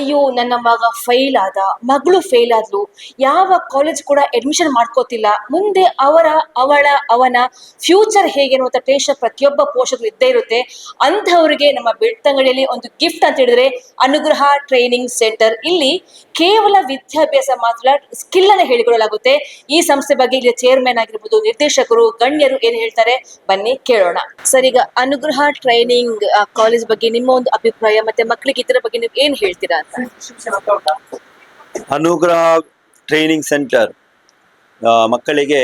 ಅಯ್ಯೋ, ನನ್ನ ಮಗ ಫೈಲ್ ಆದ. ಮಗಳು ಫೇಲ್ ಆದ್ಲು. ಯಾವ ಕಾಲೇಜ್ ಕೂಡ ಅಡ್ಮಿಷನ್ ಮಾಡ್ಕೋತಿಲ್ಲ. ಮುಂದೆ ಅವರ, ಅವಳ, ಅವನ ಫ್ಯೂಚರ್ ಹೇಗೆ ಅನ್ನುವಂಥ ಟೆನ್ಷನ್ ಪ್ರತಿಯೊಬ್ಬ ಪೋಷಕರು ಇದ್ದೇ ಇರುತ್ತೆ. ಅಂಥವ್ರಿಗೆ ನಮ್ಮ ಬೆಳ್ತಂಗಡಿಯಲ್ಲಿ ಒಂದು ಗಿಫ್ಟ್ ಅಂತ ಹೇಳಿದ್ರೆ ಅನುಗ್ರಹ ಟ್ರೈನಿಂಗ್ ಸೆಂಟರ್ ಇಲ್ಲಿ ಕೇವಲ ವಿದ್ಯಾಭ್ಯಾಸ ಮಾತ್ರ ಸ್ಕಿಲ್ ಅನ್ನ ಹೇಳಿಕೊಡಲಾಗುತ್ತೆ. ಈ ಸಂಸ್ಥೆ ಬಗ್ಗೆ ಇಲ್ಲಿ ಚೇರ್ಮನ್ ಆಗಿರ್ಬೋದು, ನಿರ್ದೇಶಕರು, ಗಣ್ಯರು ಏನ್ ಹೇಳ್ತಾರೆ? ಬನ್ನಿ ಕೇಳೋಣ. ಸರ್ ಅನುಗ್ರಹ ಟ್ರೈನಿಂಗ್ ಕಾಲೇಜ್ ಬಗ್ಗೆ ನಿಮ್ಮ ಒಂದು ಅಭಿಪ್ರಾಯ ಮತ್ತೆ ಮಕ್ಕಳಿಗೆ ಇದರ ಬಗ್ಗೆ ನೀವು ಏನ್ ಹೇಳ್ತೀರಾ? ಅನುಗ್ರಹ ಟ್ರೈನಿಂಗ್ ಸೆಂಟರ್ ಮಕ್ಕಳಿಗೆ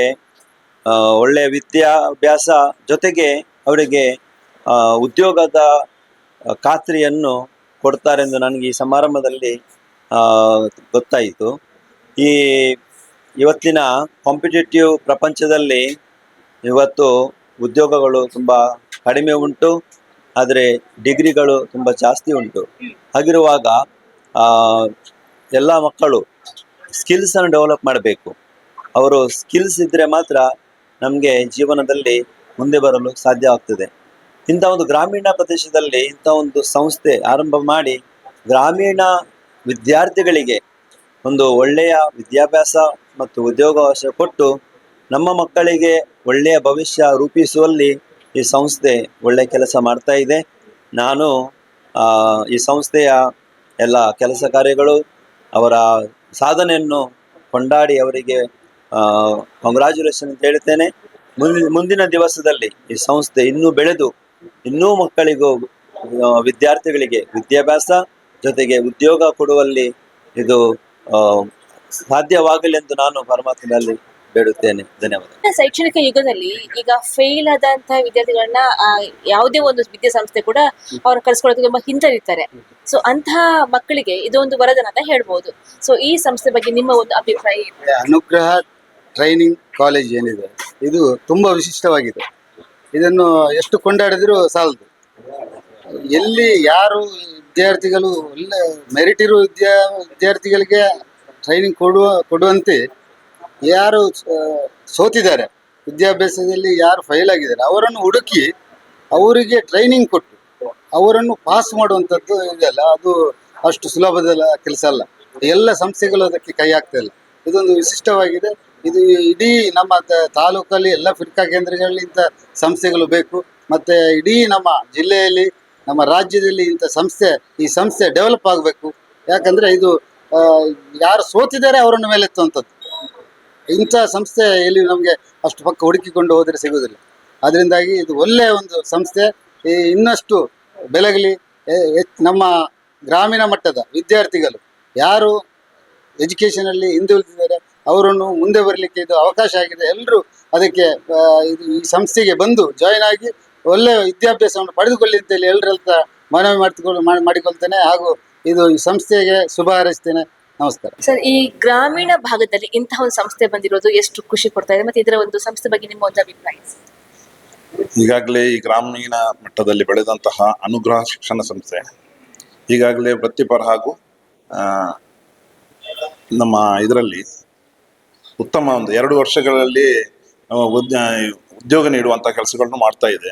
ಒಳ್ಳೆಯ ವಿದ್ಯಾಭ್ಯಾಸ ಜೊತೆಗೆ ಅವರಿಗೆ ಉದ್ಯೋಗದ ಖಾತ್ರಿಯನ್ನು ಕೊಡ್ತಾರೆಂದು ನನಗೆ ಈ ಸಮಾರಂಭದಲ್ಲಿ ಗೊತ್ತಾಯಿತು. ಈ ಇವತ್ತಿನ ಕಾಂಪಿಟೇಟಿವ್ ಪ್ರಪಂಚದಲ್ಲಿ ಇವತ್ತು ಉದ್ಯೋಗಗಳು ತುಂಬ ಕಡಿಮೆ ಉಂಟು, ಆದರೆ ಡಿಗ್ರಿಗಳು ತುಂಬ ಜಾಸ್ತಿ ಉಂಟು. ಹಾಗಿರುವಾಗ ಎಲ್ಲ ಮಕ್ಕಳು ಸ್ಕಿಲ್ಸನ್ನು ಡೆವಲಪ್ ಮಾಡಬೇಕು. ಅವರು ಸ್ಕಿಲ್ಸ್ ಇದ್ದರೆ ಮಾತ್ರ ನಮಗೆ ಜೀವನದಲ್ಲಿ ಮುಂದೆ ಬರಲು ಸಾಧ್ಯ ಆಗ್ತದೆ. ಇಂಥ ಒಂದು ಗ್ರಾಮೀಣ ಪ್ರದೇಶದಲ್ಲಿ ಇಂಥ ಒಂದು ಸಂಸ್ಥೆ ಆರಂಭ ಮಾಡಿ ಗ್ರಾಮೀಣ ವಿದ್ಯಾರ್ಥಿಗಳಿಗೆ ಒಂದು ಒಳ್ಳೆಯ ವಿದ್ಯಾಭ್ಯಾಸ ಮತ್ತು ಉದ್ಯೋಗಾವಕಾಶ ಕೊಟ್ಟು ನಮ್ಮ ಮಕ್ಕಳಿಗೆ ಒಳ್ಳೆಯ ಭವಿಷ್ಯ ರೂಪಿಸುವಲ್ಲಿ ಈ ಸಂಸ್ಥೆ ಒಳ್ಳೆಯ ಕೆಲಸ ಮಾಡ್ತಾ ಇದೆ. ನಾನು ಈ ಸಂಸ್ಥೆಯ ಎಲ್ಲ ಕೆಲಸ ಕಾರ್ಯಗಳು ಅವರ ಸಾಧನೆಯನ್ನು ಕೊಂಡಾಡಿ ಅವರಿಗೆ ಕಂಗ್ರ್ಯಾಚುಲೇಷನ್ ಅಂತ ಹೇಳ್ತೇನೆ ಮುಂದಿನ ಮುಂದಿನ ದಿವಸದಲ್ಲಿ ಈ ಸಂಸ್ಥೆ ಇನ್ನೂ ಬೆಳೆದು ಇನ್ನೂ ಮಕ್ಕಳಿಗೂ ವಿದ್ಯಾರ್ಥಿಗಳಿಗೆ ವಿದ್ಯಾಭ್ಯಾಸ ಜೊತೆಗೆ ಉದ್ಯೋಗ ಕೊಡುವಲ್ಲಿ ಇದು ಸಾಧ್ಯವಾಗಲಿ ಎಂದು ನಾನು ಪರಮಾತ್ಮನಲ್ಲಿ ಬೇಡುತ್ತೇನೆ. ಧನ್ಯವಾದ. ಶೈಕ್ಷಣಿಕ ಯುಗದಲ್ಲಿ ಈಗ ಫೇಲ್ ಆದಂತಹ ವಿದ್ಯಾರ್ಥಿಗಳನ್ನ ಆ, ಯಾವುದೇ ಒಂದು ವಿದ್ಯಾಸಂಸ್ಥೆ ಕೂಡ ಅವ್ರ ಕಳ್ಸ್ಕೊಳ್ಳೋಕೆ ತುಂಬಾ ಹಿಂದರಿತಾರೆ ಸೊ ಅಂತಹ ಮಕ್ಕಳಿಗೆ ಇದೊಂದು ವರದನ ಅಂತ ಹೇಳ್ಬಹುದು ಸೊ ಈ ಸಂಸ್ಥೆ ಬಗ್ಗೆ ನಿಮ್ಮ ಒಂದು ಅಭಿಪ್ರಾಯ ಏನು? ಅನುಗ್ರಹ ಟ್ರೈನಿಂಗ್ ಕಾಲೇಜ್ ಏನಿದೆ ಇದು ತುಂಬಾ ವಿಶಿಷ್ಟವಾಗಿದೆ. ಇದನ್ನು ಎಷ್ಟು ಕೊಂಡಾಡಿದ್ರು ಸಾಲದು. ಎಲ್ಲಿ ಯಾರು ವಿದ್ಯಾರ್ಥಿಗಳು ಒಳ್ಳೆ ಮೆರಿಟ್ ಇರುವ ವಿದ್ಯಾ ವಿದ್ಯಾರ್ಥಿಗಳಿಗೆ ಟ್ರೈನಿಂಗ್ ಕೊಡುವ ಕೊಡುವಂತೆ ಯಾರು ಸೋತಿದ್ದಾರೆ. ವಿದ್ಯಾಭ್ಯಾಸದಲ್ಲಿ ಯಾರು ಫೈಲ್ ಆಗಿದ್ದಾರೆ. ಅವರನ್ನು ಹುಡುಕಿ ಅವರಿಗೆ ಟ್ರೈನಿಂಗ್ ಕೊಟ್ಟು ಅವರನ್ನು ಪಾಸ್ ಮಾಡುವಂಥದ್ದು ಇದೆಯಲ್ಲ, ಅದು ಅಷ್ಟು ಸುಲಭದ ಕೆಲಸ ಅಲ್ಲ. ಎಲ್ಲ ಸಂಸ್ಥೆಗಳು ಅದಕ್ಕೆ ಕೈ ಹಾಕ್ತಾ ಇಲ್ಲ. ಇದೊಂದು ವಿಶಿಷ್ಟವಾಗಿದೆ. ಇದು ಇಡೀ ನಮ್ಮ ತಾಲೂಕಲ್ಲಿ ಎಲ್ಲ ಫಿರ್ಕಾ ಕೇಂದ್ರಗಳಲ್ಲಿ ಇಂಥ ಸಂಸ್ಥೆಗಳು ಬೇಕು. ಮತ್ತೆ ಇಡೀ ನಮ್ಮ ಜಿಲ್ಲೆಯಲ್ಲಿ, ನಮ್ಮ ರಾಜ್ಯದಲ್ಲಿ ಇಂಥ ಸಂಸ್ಥೆ, ಈ ಸಂಸ್ಥೆ ಡೆವಲಪ್ ಆಗಬೇಕು. ಯಾಕಂದ್ರೆ ಇದು ಯಾರು ಸೋತಿದ್ದಾರೆ ಅವರನ್ನು ಮೇಲೆತ್ತುವಂಥದ್ದು. ಇಂಥ ಸಂಸ್ಥೆ ಎಲ್ಲಿ ನಮಗೆ ಅಷ್ಟು ಪಕ್ಕ ಹುಡುಕಿಕೊಂಡು ಹೋದರೆ ಸಿಗುವುದಿಲ್ಲ ಅದರಿಂದಾಗಿ ಇದು ಒಳ್ಳೆಯ ಒಂದು ಸಂಸ್ಥೆ. ಈ ಇನ್ನಷ್ಟು ಬೆಳಗಲಿ ನಮ್ಮ ಗ್ರಾಮೀಣ ಮಟ್ಟದ ವಿದ್ಯಾರ್ಥಿಗಳು ಯಾರು ಎಜುಕೇಷನಲ್ಲಿ ಹಿಂದುಳಿದಿದ್ದಾರೆ ಅವರನ್ನು ಮುಂದೆ ಬರಲಿಕ್ಕೆ ಇದು ಅವಕಾಶ ಆಗಿದೆ. ಎಲ್ಲರೂ ಅದಕ್ಕೆ ಈ ಸಂಸ್ಥೆಗೆ ಬಂದು ಜಾಯಿನ್ ಆಗಿ ಒಳ್ಳೆಯ ವಿದ್ಯಾಭ್ಯಾಸವನ್ನು ಪಡೆದುಕೊಳ್ಳಿ ಅಂತೇಳಿ ಎಲ್ಲರ ಮನವಿ ಮಾಡಿಕೊಳ್ಳ ಮಾಡಿಕೊಳ್ತೇನೆ. ಹಾಗೂ ಇದು ಈ ಸಂಸ್ಥೆಗೆ ಶುಭ ಹಾರೈಸ್ತೇನೆ. ನಮಸ್ಕಾರ. ಸರ್ ಈ ಗ್ರಾಮೀಣ ಭಾಗದಲ್ಲಿ ಇಂತಹ ಒಂದು ಸಂಸ್ಥೆ ಬಂದಿರೋದು ಎಷ್ಟು ಖುಷಿ ಕೊಡ್ತಾ ಇದೆ ಮತ್ತೆ ಇದರ ಒಂದು ಸಂಸ್ಥೆ ಬಗ್ಗೆ ನಿಮ್ಮ ಒಂದು ಅಭಿಪ್ರಾಯ? ಈಗಾಗಲೇ ಈ ಗ್ರಾಮೀಣ ಮಟ್ಟದಲ್ಲಿ ಬೆಳೆದಂತಹ ಅನುಗ್ರಹ ಶಿಕ್ಷಣ ಸಂಸ್ಥೆ ಈಗಾಗಲೇ ವೃತ್ತಿಪರ ಹಾಗೂ ನಮ್ಮ ಇದರಲ್ಲಿ ಉತ್ತಮ ಒಂದು ಎರಡು ವರ್ಷಗಳಲ್ಲಿ ಉದ್ಯೋಗ ನೀಡುವಂತಹ ಕೆಲಸಗಳನ್ನು ಮಾಡ್ತಾ ಇದೆ.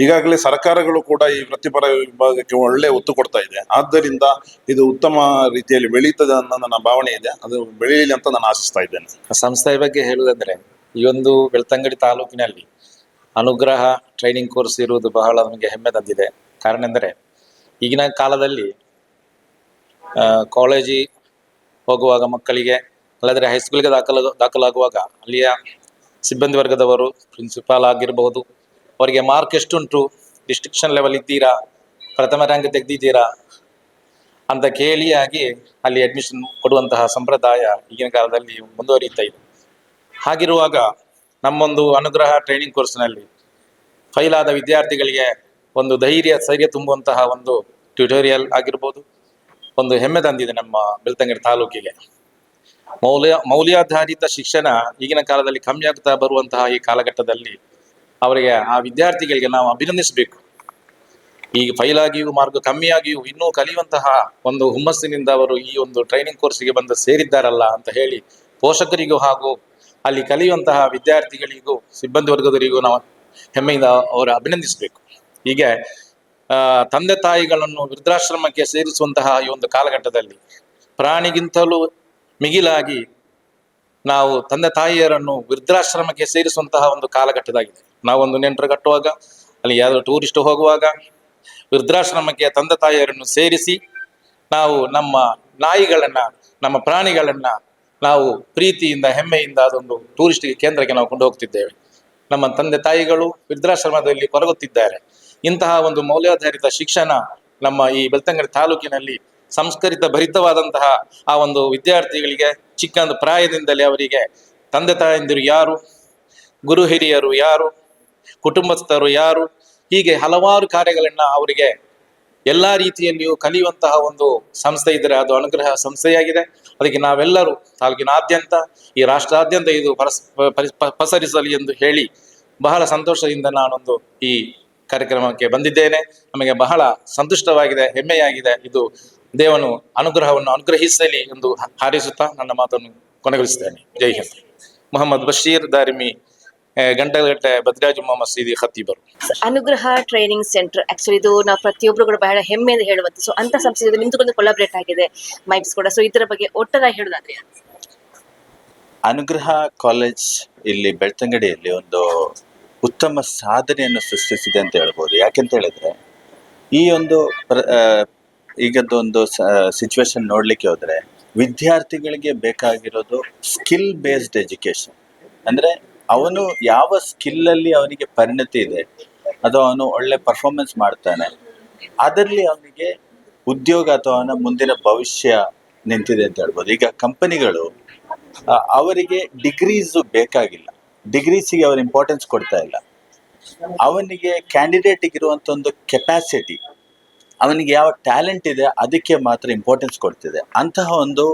ಈಗಾಗಲೇ ಸರ್ಕಾರಗಳು ಕೂಡ ಈ ವೃತ್ತಿಪರ ವಿಭಾಗಕ್ಕೆ ಒಳ್ಳೆ ಒತ್ತು ಕೊಡ್ತಾ ಇದೆ. ಆದ್ದರಿಂದ ಇದು ಉತ್ತಮ ರೀತಿಯಲ್ಲಿ ಬೆಳೀತದೆ ಅನ್ನೋ ನನ್ನ ಭಾವನೆ ಇದೆ. ಅದು ಬೆಳೆಯಲಿ ಅಂತ ನಾನು ಆಶಿಸ್ತಾ ಇದ್ದೇನೆ. ಸಂಸ್ಥೆಯ ಬಗ್ಗೆ ಹೇಳುವುದಂದ್ರೆ, ಈ ಒಂದು ಬೆಳ್ತಂಗಡಿ ತಾಲೂಕಿನಲ್ಲಿ ಅನುಗ್ರಹ ಟ್ರೈನಿಂಗ್ ಕೋರ್ಸ್ ಇರುವುದು ಬಹಳ ನಮಗೆ ಹೆಮ್ಮೆ ತಂದಿದೆ. ಕಾರಣ ಎಂದರೆ, ಈಗಿನ ಕಾಲದಲ್ಲಿ ಕಾಲೇಜಿ ಹೋಗುವಾಗ ಮಕ್ಕಳಿಗೆ, ಅಲ್ಲದ್ರೆ ಹೈಸ್ಕೂಲ್ಗೆ ದಾಖಲ ದಾಖಲಾಗುವಾಗ ಅಲ್ಲಿಯ ಸಿಬ್ಬಂದಿ ವರ್ಗದವರು ಪ್ರಿನ್ಸಿಪಾಲ್ ಆಗಿರಬಹುದು ಅವರಿಗೆ ಮಾರ್ಕ್ ಎಷ್ಟುಂಟು? ಡಿಸ್ಟ್ರಿಕ್ಷನ್ ಲೆವೆಲ್ ಇದ್ದೀರಾ? ಪ್ರಥಮ ರ್ಯಾಂಕ್ ತೆಗೆದಿದ್ದೀರಾ? ಅಂತ ಕೇಳಿಯಾಗಿ ಅಲ್ಲಿ ಅಡ್ಮಿಷನ್ ಕೊಡುವಂತಹ ಸಂಪ್ರದಾಯ ಈಗಿನ ಕಾಲದಲ್ಲಿ ಮುಂದುವರಿಯುತ್ತಾ ಇದೆ. ಹಾಗಿರುವಾಗ ನಮ್ಮೊಂದು ಅನುಗ್ರಹ ಟ್ರೈನಿಂಗ್ ಕೋರ್ಸ್ನಲ್ಲಿ ಫೈಲ್ ಆದ ವಿದ್ಯಾರ್ಥಿಗಳಿಗೆ ಒಂದು ಧೈರ್ಯ, ಸೈರ್ಯ ತುಂಬುವಂತಹ ಒಂದು ಟ್ಯುಟೋರಿಯಲ್ ಆಗಿರ್ಬೋದು. ಒಂದು ಹೆಮ್ಮೆ ತಂದಿದೆ ನಮ್ಮ ಬೆಳ್ತಂಗಡಿ ತಾಲೂಕಿಗೆ. ಮೌಲ್ಯ, ಮೌಲ್ಯಾಧಾರಿತ ಶಿಕ್ಷಣ ಈಗಿನ ಕಾಲದಲ್ಲಿ ಕಮ್ಮಿ ಆಗ್ತಾ ಬರುವಂತಹ ಈ ಕಾಲಘಟ್ಟದಲ್ಲಿ ಅವರಿಗೆ ಆ ವಿದ್ಯಾರ್ಥಿಗಳಿಗೆ ನಾವು ಅಭಿನಂದಿಸಬೇಕು. ಈಗ ಫೈಲ್ ಮಾರ್ಕ್ ಕಮ್ಮಿಯಾಗಿಯೂ ಇನ್ನೂ ಕಲಿಯುವಂತಹ ಒಂದು ಹುಮ್ಮಸ್ಸಿನಿಂದ ಅವರು ಈ ಒಂದು ಟ್ರೈನಿಂಗ್ ಕೋರ್ಸ್ಗೆ ಬಂದು ಸೇರಿದ್ದಾರಲ್ಲ ಅಂತ ಹೇಳಿ ಪೋಷಕರಿಗೂ ಹಾಗೂ ಅಲ್ಲಿ ಕಲಿಯುವಂತಹ ವಿದ್ಯಾರ್ಥಿಗಳಿಗೂ, ಸಿಬ್ಬಂದಿ ವರ್ಗದವರಿಗೂ ನಾವು ಹೆಮ್ಮೆಯಿಂದ ಅವರು ಅಭಿನಂದಿಸಬೇಕು. ಹೀಗೆ ತಂದೆ ತಾಯಿಗಳನ್ನು ವೃದ್ಧಾಶ್ರಮಕ್ಕೆ ಸೇರಿಸುವಂತಹ ಈ ಒಂದು ಕಾಲಘಟ್ಟದಲ್ಲಿ ಪ್ರಾಣಿಗಿಂತಲೂ ಮಿಗಿಲಾಗಿ ನಾವು ತಂದೆ ತಾಯಿಯರನ್ನು ವೃದ್ಧಾಶ್ರಮಕ್ಕೆ ಸೇರಿಸುವಂತಹ ಒಂದು ಕಾಲಘಟ್ಟದಾಗಿದೆ. ನಾವೊಂದು ನೆಂಟರು ಕಟ್ಟುವಾಗ, ಅಲ್ಲಿ ಯಾರು ಟೂರಿಸ್ಟ್ ಹೋಗುವಾಗ ವೃದ್ಧಾಶ್ರಮಕ್ಕೆ ತಂದೆ ತಾಯಿಯರನ್ನು ಸೇರಿಸಿ ನಾವು ನಮ್ಮ ನಾಯಿಗಳನ್ನ, ನಮ್ಮ ಪ್ರಾಣಿಗಳನ್ನ ನಾವು ಪ್ರೀತಿಯಿಂದ, ಹೆಮ್ಮೆಯಿಂದ ಅದೊಂದು ಟೂರಿಸ್ಟ್ ಕೇಂದ್ರಕ್ಕೆ ನಾವು ಕೊಂಡು ಹೋಗ್ತಿದ್ದೇವೆ. ನಮ್ಮ ತಂದೆ ತಾಯಿಗಳು ವೃದ್ಧಾಶ್ರಮದಲ್ಲಿ ಕೊರಗುತ್ತಿದ್ದಾರೆ ಇಂತಹ ಒಂದು ಮೌಲ್ಯಾಧಾರಿತ ಶಿಕ್ಷಣ ನಮ್ಮ ಈ ಬೆಳ್ತಂಗಡಿ ತಾಲೂಕಿನಲ್ಲಿ ಸಂಸ್ಕರಿತ ಭರಿತವಾದಂತಹ ಆ ಒಂದು ವಿದ್ಯಾರ್ಥಿಗಳಿಗೆ, ಚಿಕ್ಕಂದು ಪ್ರಾಯದಿಂದಲೇ ಅವರಿಗೆ ತಂದೆ ತಾಯಂದಿರು ಯಾರು, ಗುರು ಹಿರಿಯರು ಯಾರು, ಕುಟುಂಬಸ್ಥರು ಯಾರು, ಹೀಗೆ ಹಲವಾರು ಕಾರ್ಯಗಳನ್ನ ಅವರಿಗೆ ಎಲ್ಲಾ ರೀತಿಯಲ್ಲಿಯೂ ಕಲಿಯುವಂತಹ ಒಂದು ಸಂಸ್ಥೆ ಇದ್ದರೆ ಅದು ಅನುಗ್ರಹ ಸಂಸ್ಥೆಯಾಗಿದೆ. ಅದಕ್ಕೆ ನಾವೆಲ್ಲರೂ ತಾಲೂಕಿನಾದ್ಯಂತ, ಈ ರಾಷ್ಟ್ರಾದ್ಯಂತ ಇದು ಪಸರಿಸಲಿ ಎಂದು ಹೇಳಿ ಬಹಳ ಸಂತೋಷದಿಂದ ನಾನೊಂದು ಈ ಕಾರ್ಯಕ್ರಮಕ್ಕೆ ಬಂದಿದ್ದೇನೆ. ನಮಗೆ ಬಹಳ ಸಂತುಷ್ಟವಾಗಿದೆ, ಹೆಮ್ಮೆಯಾಗಿದೆ. ಇದು ದೇವನು ಅನುಗ್ರಹವನ್ನು ಅನುಗ್ರಹಿಸಲಿ ಎಂದು ಹಾರೈಸುತ್ತಾ ನನ್ನ ಮಾತನ್ನು ಕೊನೆಗೊಳಿಸುತ್ತೇನೆ. ಜೈ ಹಿಂದ್. ಮೊಹಮ್ಮದ್ ಬಶೀರ್ ದಾರಿಮಿ ಗಂಟೆಗಟ್ಟೆ ಬದ್ರಾಜುಮ್ಮ ಮಸೀದಿ ಖತೀಬರು. ಅನುಗ್ರಹ ಟ್ರೈನಿಂಗ್ ಸೆಂಟರ್. ಆಕ್ಚುಲಿ ಇದು ನಾವು ಪ್ರತಿಯೊಬ್ಬರು ಕೂಡ ಬಹಳ ಹೆಮ್ಮೆಯಿಂದ ಹೇಳುವಂತ ಸೊ ಅಂತ ಸಂಸ್ಥೆ ನಿಂತುಕೊಂಡು ಕೊಲಾಬ್ರೇಟ್ ಆಗಿದೆ ಮೈಕ್ಸ್ ಕೂಡ. ಸೊ ಇದರ ಬಗ್ಗೆ ಒಟ್ಟಾರೆ ಹೇಳೋದಾದ್ರೆ ಅನುಗ್ರಹ ಕಾಲೇಜ್ ಇಲ್ಲಿ ಬೆಳ್ತಂಗಡಿಯಲ್ಲಿ ಒಂದು ಉತ್ತಮ ಸಾಧನೆಯನ್ನು ಸೃಷ್ಟಿಸಿದೆ ಅಂತ ಹೇಳ್ಬೋದು. ಯಾಕೆಂತ ಹೇಳಿದ್ರೆ ಈ ಒಂದು ಪ್ರ- ಆ, ಈಗದ್ದು ಒಂದು ಸಿಚುವೇಶನ್ ನೋಡಲಿಕ್ಕೆ ಹೋದರೆ ವಿದ್ಯಾರ್ಥಿಗಳಿಗೆ ಬೇಕಾಗಿರೋದು ಸ್ಕಿಲ್ ಬೇಸ್ಡ್ ಎಜುಕೇಶನ್ ಅಂದ್ರೆ ಅವನು ಯಾವ ಸ್ಕಿಲ್ ಅಲ್ಲಿ ಅವನಿಗೆ ಪರಿಣತಿ ಇದೆ ಅದು ಅವನು ಒಳ್ಳೆ ಪರ್ಫಾರ್ಮೆನ್ಸ್ ಮಾಡ್ತಾನೆ ಅದರಲ್ಲಿ ಅವನಿಗೆ ಉದ್ಯೋಗ ಅಥವಾ ಅವನ ಮುಂದಿನ ಭವಿಷ್ಯ ನಿಂತಿದೆ ಅಂತ ಹೇಳ್ಬೋದು. ಈಗ ಕಂಪನಿಗಳು ಅವರಿಗೆ ಡಿಗ್ರೀಸು ಬೇಕಾಗಿಲ್ಲ. ಡಿಗ್ರೀಸಿಗೆ ಅವರು ಇಂಪಾರ್ಟೆನ್ಸ್ ಕೊಡ್ತಾ ಇಲ್ಲ. ಅವನಿಗೆ ಕ್ಯಾಂಡಿಡೇಟಿಗೆ ಇರುವಂತ ಒಂದು ಕೆಪಾಸಿಟಿ ಅವನಿಗೆ ಯಾವ ಟ್ಯಾಲೆಂಟ್ ಇದೆ, ಅದಕ್ಕೆ ಮಾತ್ರ ಇಂಪಾರ್ಟೆನ್ಸ್ ಕೊಡ್ತಿದೆ. ಅಂತಹ ಒಂದು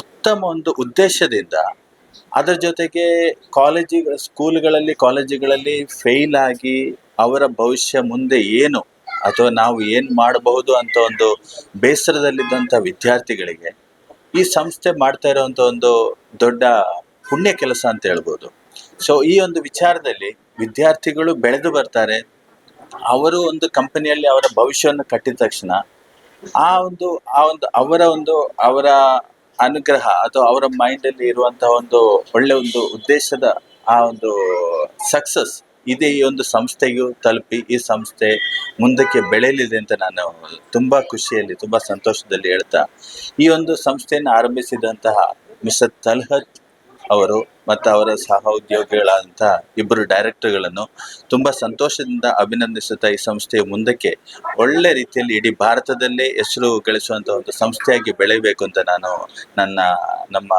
ಉತ್ತಮ ಒಂದು ಉದ್ದೇಶದಿಂದ ಅದರ ಜೊತೆಗೆ ಕಾಲೇಜ್ ಸ್ಕೂಲ್ಗಳಲ್ಲಿ ಕಾಲೇಜುಗಳಲ್ಲಿ ಫೇಲ್ ಆಗಿ ಅವರ ಭವಿಷ್ಯ ಮುಂದೆ ಏನು ಅಥವಾ ನಾವು ಏನು ಮಾಡಬಹುದು ಅಂತ ಒಂದು ಬೇಸರದಲ್ಲಿದ್ದಂಥ ವಿದ್ಯಾರ್ಥಿಗಳಿಗೆ ಈ ಸಂಸ್ಥೆ ಮಾಡ್ತಾ ಇರೋವಂಥ ಒಂದು ದೊಡ್ಡ ಪುಣ್ಯ ಕೆಲಸ ಅಂತ ಹೇಳ್ಬೋದು. ಸೊ ಈ ಒಂದು ವಿಚಾರದಲ್ಲಿ ವಿದ್ಯಾರ್ಥಿಗಳು ಬೆಳೆದು ಬರ್ತಾರೆ. ಅವರು ಒಂದು ಕಂಪನಿಯಲ್ಲಿ ಅವರ ಭವಿಷ್ಯವನ್ನು ಕಟ್ಟಿದ ತಕ್ಷಣ ಆ ಒಂದು ಆ ಒಂದು ಅವರ ಒಂದು, ಅವರ ಅನುಗ್ರಹ ಅಥವಾ ಅವರ ಮೈಂಡ್ ಅಲ್ಲಿ ಇರುವಂತಹ ಒಂದು ಒಳ್ಳೆ ಒಂದು ಉದ್ದೇಶದ ಆ ಒಂದು ಸಕ್ಸಸ್ ಇದೇ ಈ ಒಂದು ಸಂಸ್ಥೆಗೂ ತಲುಪಿ ಈ ಸಂಸ್ಥೆ ಮುಂದಕ್ಕೆ ಬೆಳೆಯಲಿದೆ ಅಂತ ನಾನು ತುಂಬಾ ಖುಷಿಯಲ್ಲಿ, ತುಂಬಾ ಸಂತೋಷದಲ್ಲಿ ಹೇಳ್ತಾ ಈ ಒಂದು ಸಂಸ್ಥೆಯನ್ನು ಆರಂಭಿಸಿದಂತಹ ಮಿಸ್ಟರ್ ತಲ್ಹತ್ ಅವರು ಮತ್ತು ಅವರ ಸಹ ಉದ್ಯೋಗಿಗಳಾದಂಥ ಇಬ್ಬರು ಡೈರೆಕ್ಟರ್ಗಳನ್ನು ತುಂಬ ಸಂತೋಷದಿಂದ ಅಭಿನಂದಿಸುತ್ತಾ ಈ ಸಂಸ್ಥೆಯ ಮುಂದಕ್ಕೆ ಒಳ್ಳೆ ರೀತಿಯಲ್ಲಿ ಇಡೀ ಭಾರತದಲ್ಲೇ ಹೆಸರು ಗಳಿಸುವಂಥ ಒಂದು ಸಂಸ್ಥೆಯಾಗಿ ಬೆಳೆಯಬೇಕು ಅಂತ ನಾನು ನನ್ನ ನಮ್ಮ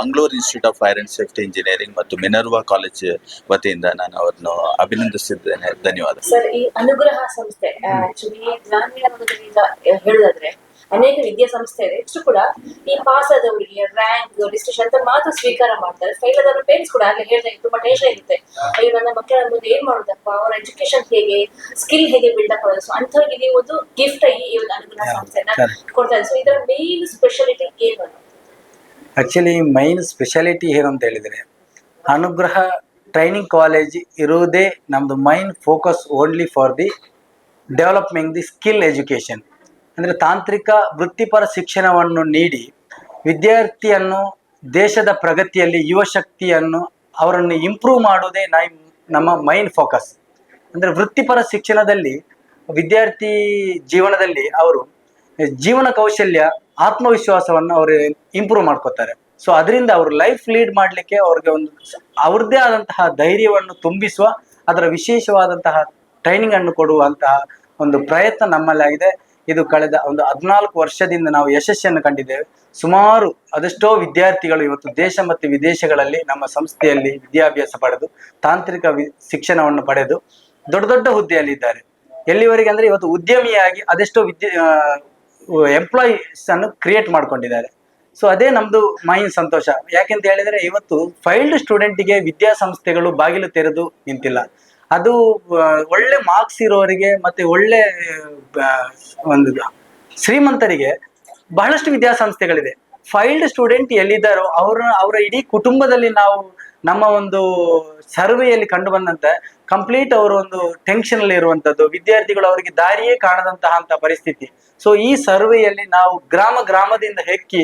Mangaluru institute of fire and safety engineering ಮತ್ತು ಮಿನರ್ವಾ ಕಾಲೇಜ್ ವತಿಯಿಂದ ನಾನು ಅವರನ್ನು ಅಭಿನಂದಿಸಿದ್ದೇನೆ. ಧನ್ಯವಾದ. ಸರ್, ಈ ಅನುಗ್ರಹ ಸಂಸ್ಥೆ ಗ್ರಾಮೀಣ ಅನೇಕ ವಿದ್ಯಾಸಂಸ್ಥೆ ಇದೆ ಇಷ್ಟು ಕೂಡ ಈ ಪಾಸ್ ಆದವರಿಗೆ ರ್ಯಾಂಕ್ ಡಿಸ್ಟಿಂಕ್ಷನ್ ಅಂತ ಮಾತ್ರ ಸ್ವೀಕಾರ ಮಾಡ್ತಾರೆ. ಫೈಲ್ ಆದವ್ರ ಪೇರೆಂಟ್ಸ್ ಕೂಡ ಅಲ್ಲಿ ಹೇಳ್ತಾರೆ ತುಂಬಾ ಟೆನ್ಷನ್ ಇರುತ್ತೆ. ಅಯ್ಯೋ ನನ್ನ ಮಕ್ಕಳ ಮುಂದೆ ಏನ್ ಮಾಡೋದಪ್ಪ? ಅವರ ಎಜುಕೇಶನ್ ಹೇಗೆ? ಸ್ಕಿಲ್ ಹೇಗೆ ಬಿಲ್ಡ್ ಅಪ್ ಮಾಡೋದು ಸೊ ಅಂಥವ್ರಿಗೆ ನೀವು ಒಂದು ಗಿಫ್ಟ್ ಆಗಿ ಈ ಒಂದು ಅನುಗುಣ ಸಂಸ್ಥೆನ ಕೊಡ್ತಾರೆ. ಸೊ ಇದರ ಮೇನ್ ಸ್ಪೆಷಾಲಿಟಿ ಏನು ಆಕ್ಚುಲಿ ಮೈನ್ ಸ್ಪೆಷಾಲಿಟಿ ಏನು ಅಂತ ಹೇಳಿದರೆ ಅನುಗ್ರಹ ಟ್ರೈನಿಂಗ್ ಕಾಲೇಜ್ ಇರುವುದೇ ನಮ್ಮದು main focus only for the development the skill education ಅಂದರೆ ತಾಂತ್ರಿಕ ವೃತ್ತಿಪರ ಶಿಕ್ಷಣವನ್ನು ನೀಡಿ ವಿದ್ಯಾರ್ಥಿಯನ್ನು ದೇಶದ ಪ್ರಗತಿಯಲ್ಲಿ, ಯುವ ಶಕ್ತಿಯನ್ನು ಅವರನ್ನು ಇಂಪ್ರೂವ್ ಮಾಡೋದೇ ನೈ ನಮ್ಮ ಮೈನ್ ಫೋಕಸ್ ಅಂದರೆ ವೃತ್ತಿಪರ ಶಿಕ್ಷಣದಲ್ಲಿ ವಿದ್ಯಾರ್ಥಿ ಜೀವನದಲ್ಲಿ ಅವರು ಜೀವನ ಕೌಶಲ್ಯ, ಆತ್ಮವಿಶ್ವಾಸವನ್ನು ಅವರು ಇಂಪ್ರೂವ್ ಮಾಡ್ಕೋತಾರೆ. ಸೊ ಅದರಿಂದ ಅವರು ಲೈಫ್ ಲೀಡ್ ಮಾಡಲಿಕ್ಕೆ ಅವ್ರಿಗೆ ಒಂದು ಅವ್ರದ್ದೇ ಆದಂತಹ ಧೈರ್ಯವನ್ನು ತುಂಬಿಸುವ, ಅದರ ವಿಶೇಷವಾದಂತಹ ಟ್ರೈನಿಂಗ್ ಅನ್ನು ಕೊಡುವಂತಹ ಒಂದು ಪ್ರಯತ್ನ ನಮ್ಮಲ್ಲಿ ಆಗಿದೆ. ಇದು ಕಳೆದ ಒಂದು ಹದಿನಾಲ್ಕು ವರ್ಷದಿಂದ ನಾವು ಯಶಸ್ಸನ್ನು ಕಂಡಿದ್ದೇವೆ. ಸುಮಾರು ಅದೆಷ್ಟೋ ವಿದ್ಯಾರ್ಥಿಗಳು ಇವತ್ತು ದೇಶ ಮತ್ತು ವಿದೇಶಗಳಲ್ಲಿ ನಮ್ಮ ಸಂಸ್ಥೆಯಲ್ಲಿ ವಿದ್ಯಾಭ್ಯಾಸ ಪಡೆದು, ತಾಂತ್ರಿಕ ಶಿಕ್ಷಣವನ್ನು ಪಡೆದು ದೊಡ್ಡ ದೊಡ್ಡ ಹುದ್ದೆಯಲ್ಲಿದ್ದಾರೆ. ಎಲ್ಲಿವರೆಗೆ ಅಂದ್ರೆ ಇವತ್ತು ಉದ್ಯಮಿಯಾಗಿ ಅದೆಷ್ಟೋ ವಿದ್ಯಾ ಎಂಪ್ಲಾಯೀಸ್ ಅನ್ನು ಕ್ರಿಯೇಟ್ ಮಾಡ್ಕೊಂಡಿದ್ದಾರೆ. ಸೊ ಅದೇ ನಮ್ದು ಮೈನ್ ಸಂತೋಷ. ಯಾಕೆಂತ ಹೇಳಿದ್ರೆ ಇವತ್ತು ಫೈಲ್ಡ್ ಸ್ಟೂಡೆಂಟಿಗೆ ವಿದ್ಯಾಸಂಸ್ಥೆಗಳು ಬಾಗಿಲು ತೆರೆದು ನಿಂತಿಲ್ಲ. ಅದು ಒಳ್ಳೆ ಮಾರ್ಕ್ಸ್ ಇರೋರಿಗೆ ಮತ್ತೆ ಒಳ್ಳೆ ಒಂದು ಶ್ರೀಮಂತರಿಗೆ ಬಹಳಷ್ಟು ವಿದ್ಯಾಸಂಸ್ಥೆಗಳಿದೆ. ಫೈಲ್ಡ್ ಸ್ಟೂಡೆಂಟ್ ಎಲ್ಲಿದ್ದಾರೋ ಅವ್ರ, ಅವರ ಇಡೀ ಕುಟುಂಬದಲ್ಲಿ ನಾವು ನಮ್ಮ ಒಂದು ಸರ್ವೆಯಲ್ಲಿ ಕಂಡು ಬಂದಂತೆ ಕಂಪ್ಲೀಟ್ ಅವರ ಒಂದು ಟೆನ್ಷನ್ ಅಲ್ಲಿ ಇರುವಂತದ್ದು, ವಿದ್ಯಾರ್ಥಿಗಳು ಅವರಿಗೆ ದಾರಿಯೇ ಕಾಣದಂತಹ ಅಂತ ಪರಿಸ್ಥಿತಿ. ಸೊ ಈ ಸರ್ವೆಯಲ್ಲಿ ನಾವು ಗ್ರಾಮ ಗ್ರಾಮದಿಂದ ಹೆಕ್ಕಿ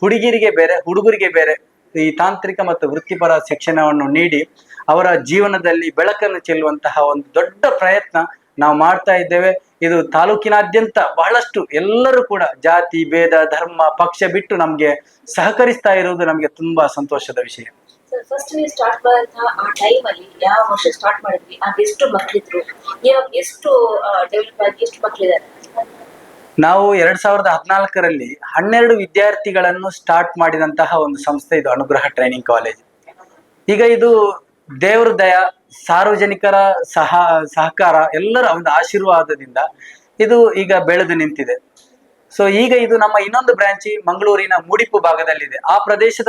ಹುಡುಗಿರಿಗೆ ಬೇರೆ, ಹುಡುಗರಿಗೆ ಬೇರೆ ಈ ತಾಂತ್ರಿಕ ಮತ್ತು ವೃತ್ತಿಪರ ಶಿಕ್ಷಣವನ್ನು ನೀಡಿ ಅವರ ಜೀವನದಲ್ಲಿ ಬೆಳಕನ್ನು ಚೆಲ್ಲುವಂತಹ ಒಂದು ದೊಡ್ಡ ಪ್ರಯತ್ನ ನಾವು ಮಾಡ್ತಾ ಇದ್ದೇವೆ. ಇದು ತಾಲೂಕಿನಾದ್ಯಂತ ಬಹಳಷ್ಟು ಎಲ್ಲರೂ ಕೂಡ ಜಾತಿ ಭೇದ ಧರ್ಮ ಪಕ್ಷ ಬಿಟ್ಟು ನಮ್ಗೆ ಸಹಕರಿಸ್ತಾ ಇರುವುದು ನಮ್ಗೆ ತುಂಬಾ ಸಂತೋಷದ ವಿಷಯ. ಸರ್ ಫಸ್ಟ್ ನೀವು ಸ್ಟಾರ್ಟ್ ಮಾಡಿದಂತಹ ಆ ಟೈಮ್ ಅಲ್ಲಿ ಯಾವ ವರ್ಷ ಸ್ಟಾರ್ಟ್ ಮಾಡಿದ್ವಿ ಆಗ ಎಷ್ಟು ಮಕ್ಕಳಿದ್ರು ಇವಾಗ ಎಷ್ಟು ಡೆವಲಪ್ ಆಗಿ ಎಷ್ಟು ಮಕ್ಕಳಿದ್ದಾರೆ ನಾವು ಎರಡ್ ಸಾವಿರದ ಹದಿನಾಲ್ಕರಲ್ಲಿ ಹನ್ನೆರಡು ವಿದ್ಯಾರ್ಥಿಗಳನ್ನು ಸ್ಟಾರ್ಟ್ ಮಾಡಿದಂತಹ ಒಂದು ಸಂಸ್ಥೆ ಇದು ಅನುಗ್ರಹ ಟ್ರೈನಿಂಗ್ ಕಾಲೇಜ್ ಈಗ ಇದು ದೇವ್ರ ದಯ, ಸಾರ್ವಜನಿಕರ ಸಹ, ಸಹಕಾರ, ಎಲ್ಲರ ಒಂದು ಆಶೀರ್ವಾದದಿಂದ ಇದು ಈಗ ಬೆಳೆದು ನಿಂತಿದೆ. ಸೊ ಈಗ ಇದು ನಮ್ಮ ಇನ್ನೊಂದು ಬ್ರಾಂಚಿ ಮಂಗಳೂರಿನ ಮೂಡಿಪು ಭಾಗದಲ್ಲಿದೆ. ಆ ಪ್ರದೇಶದ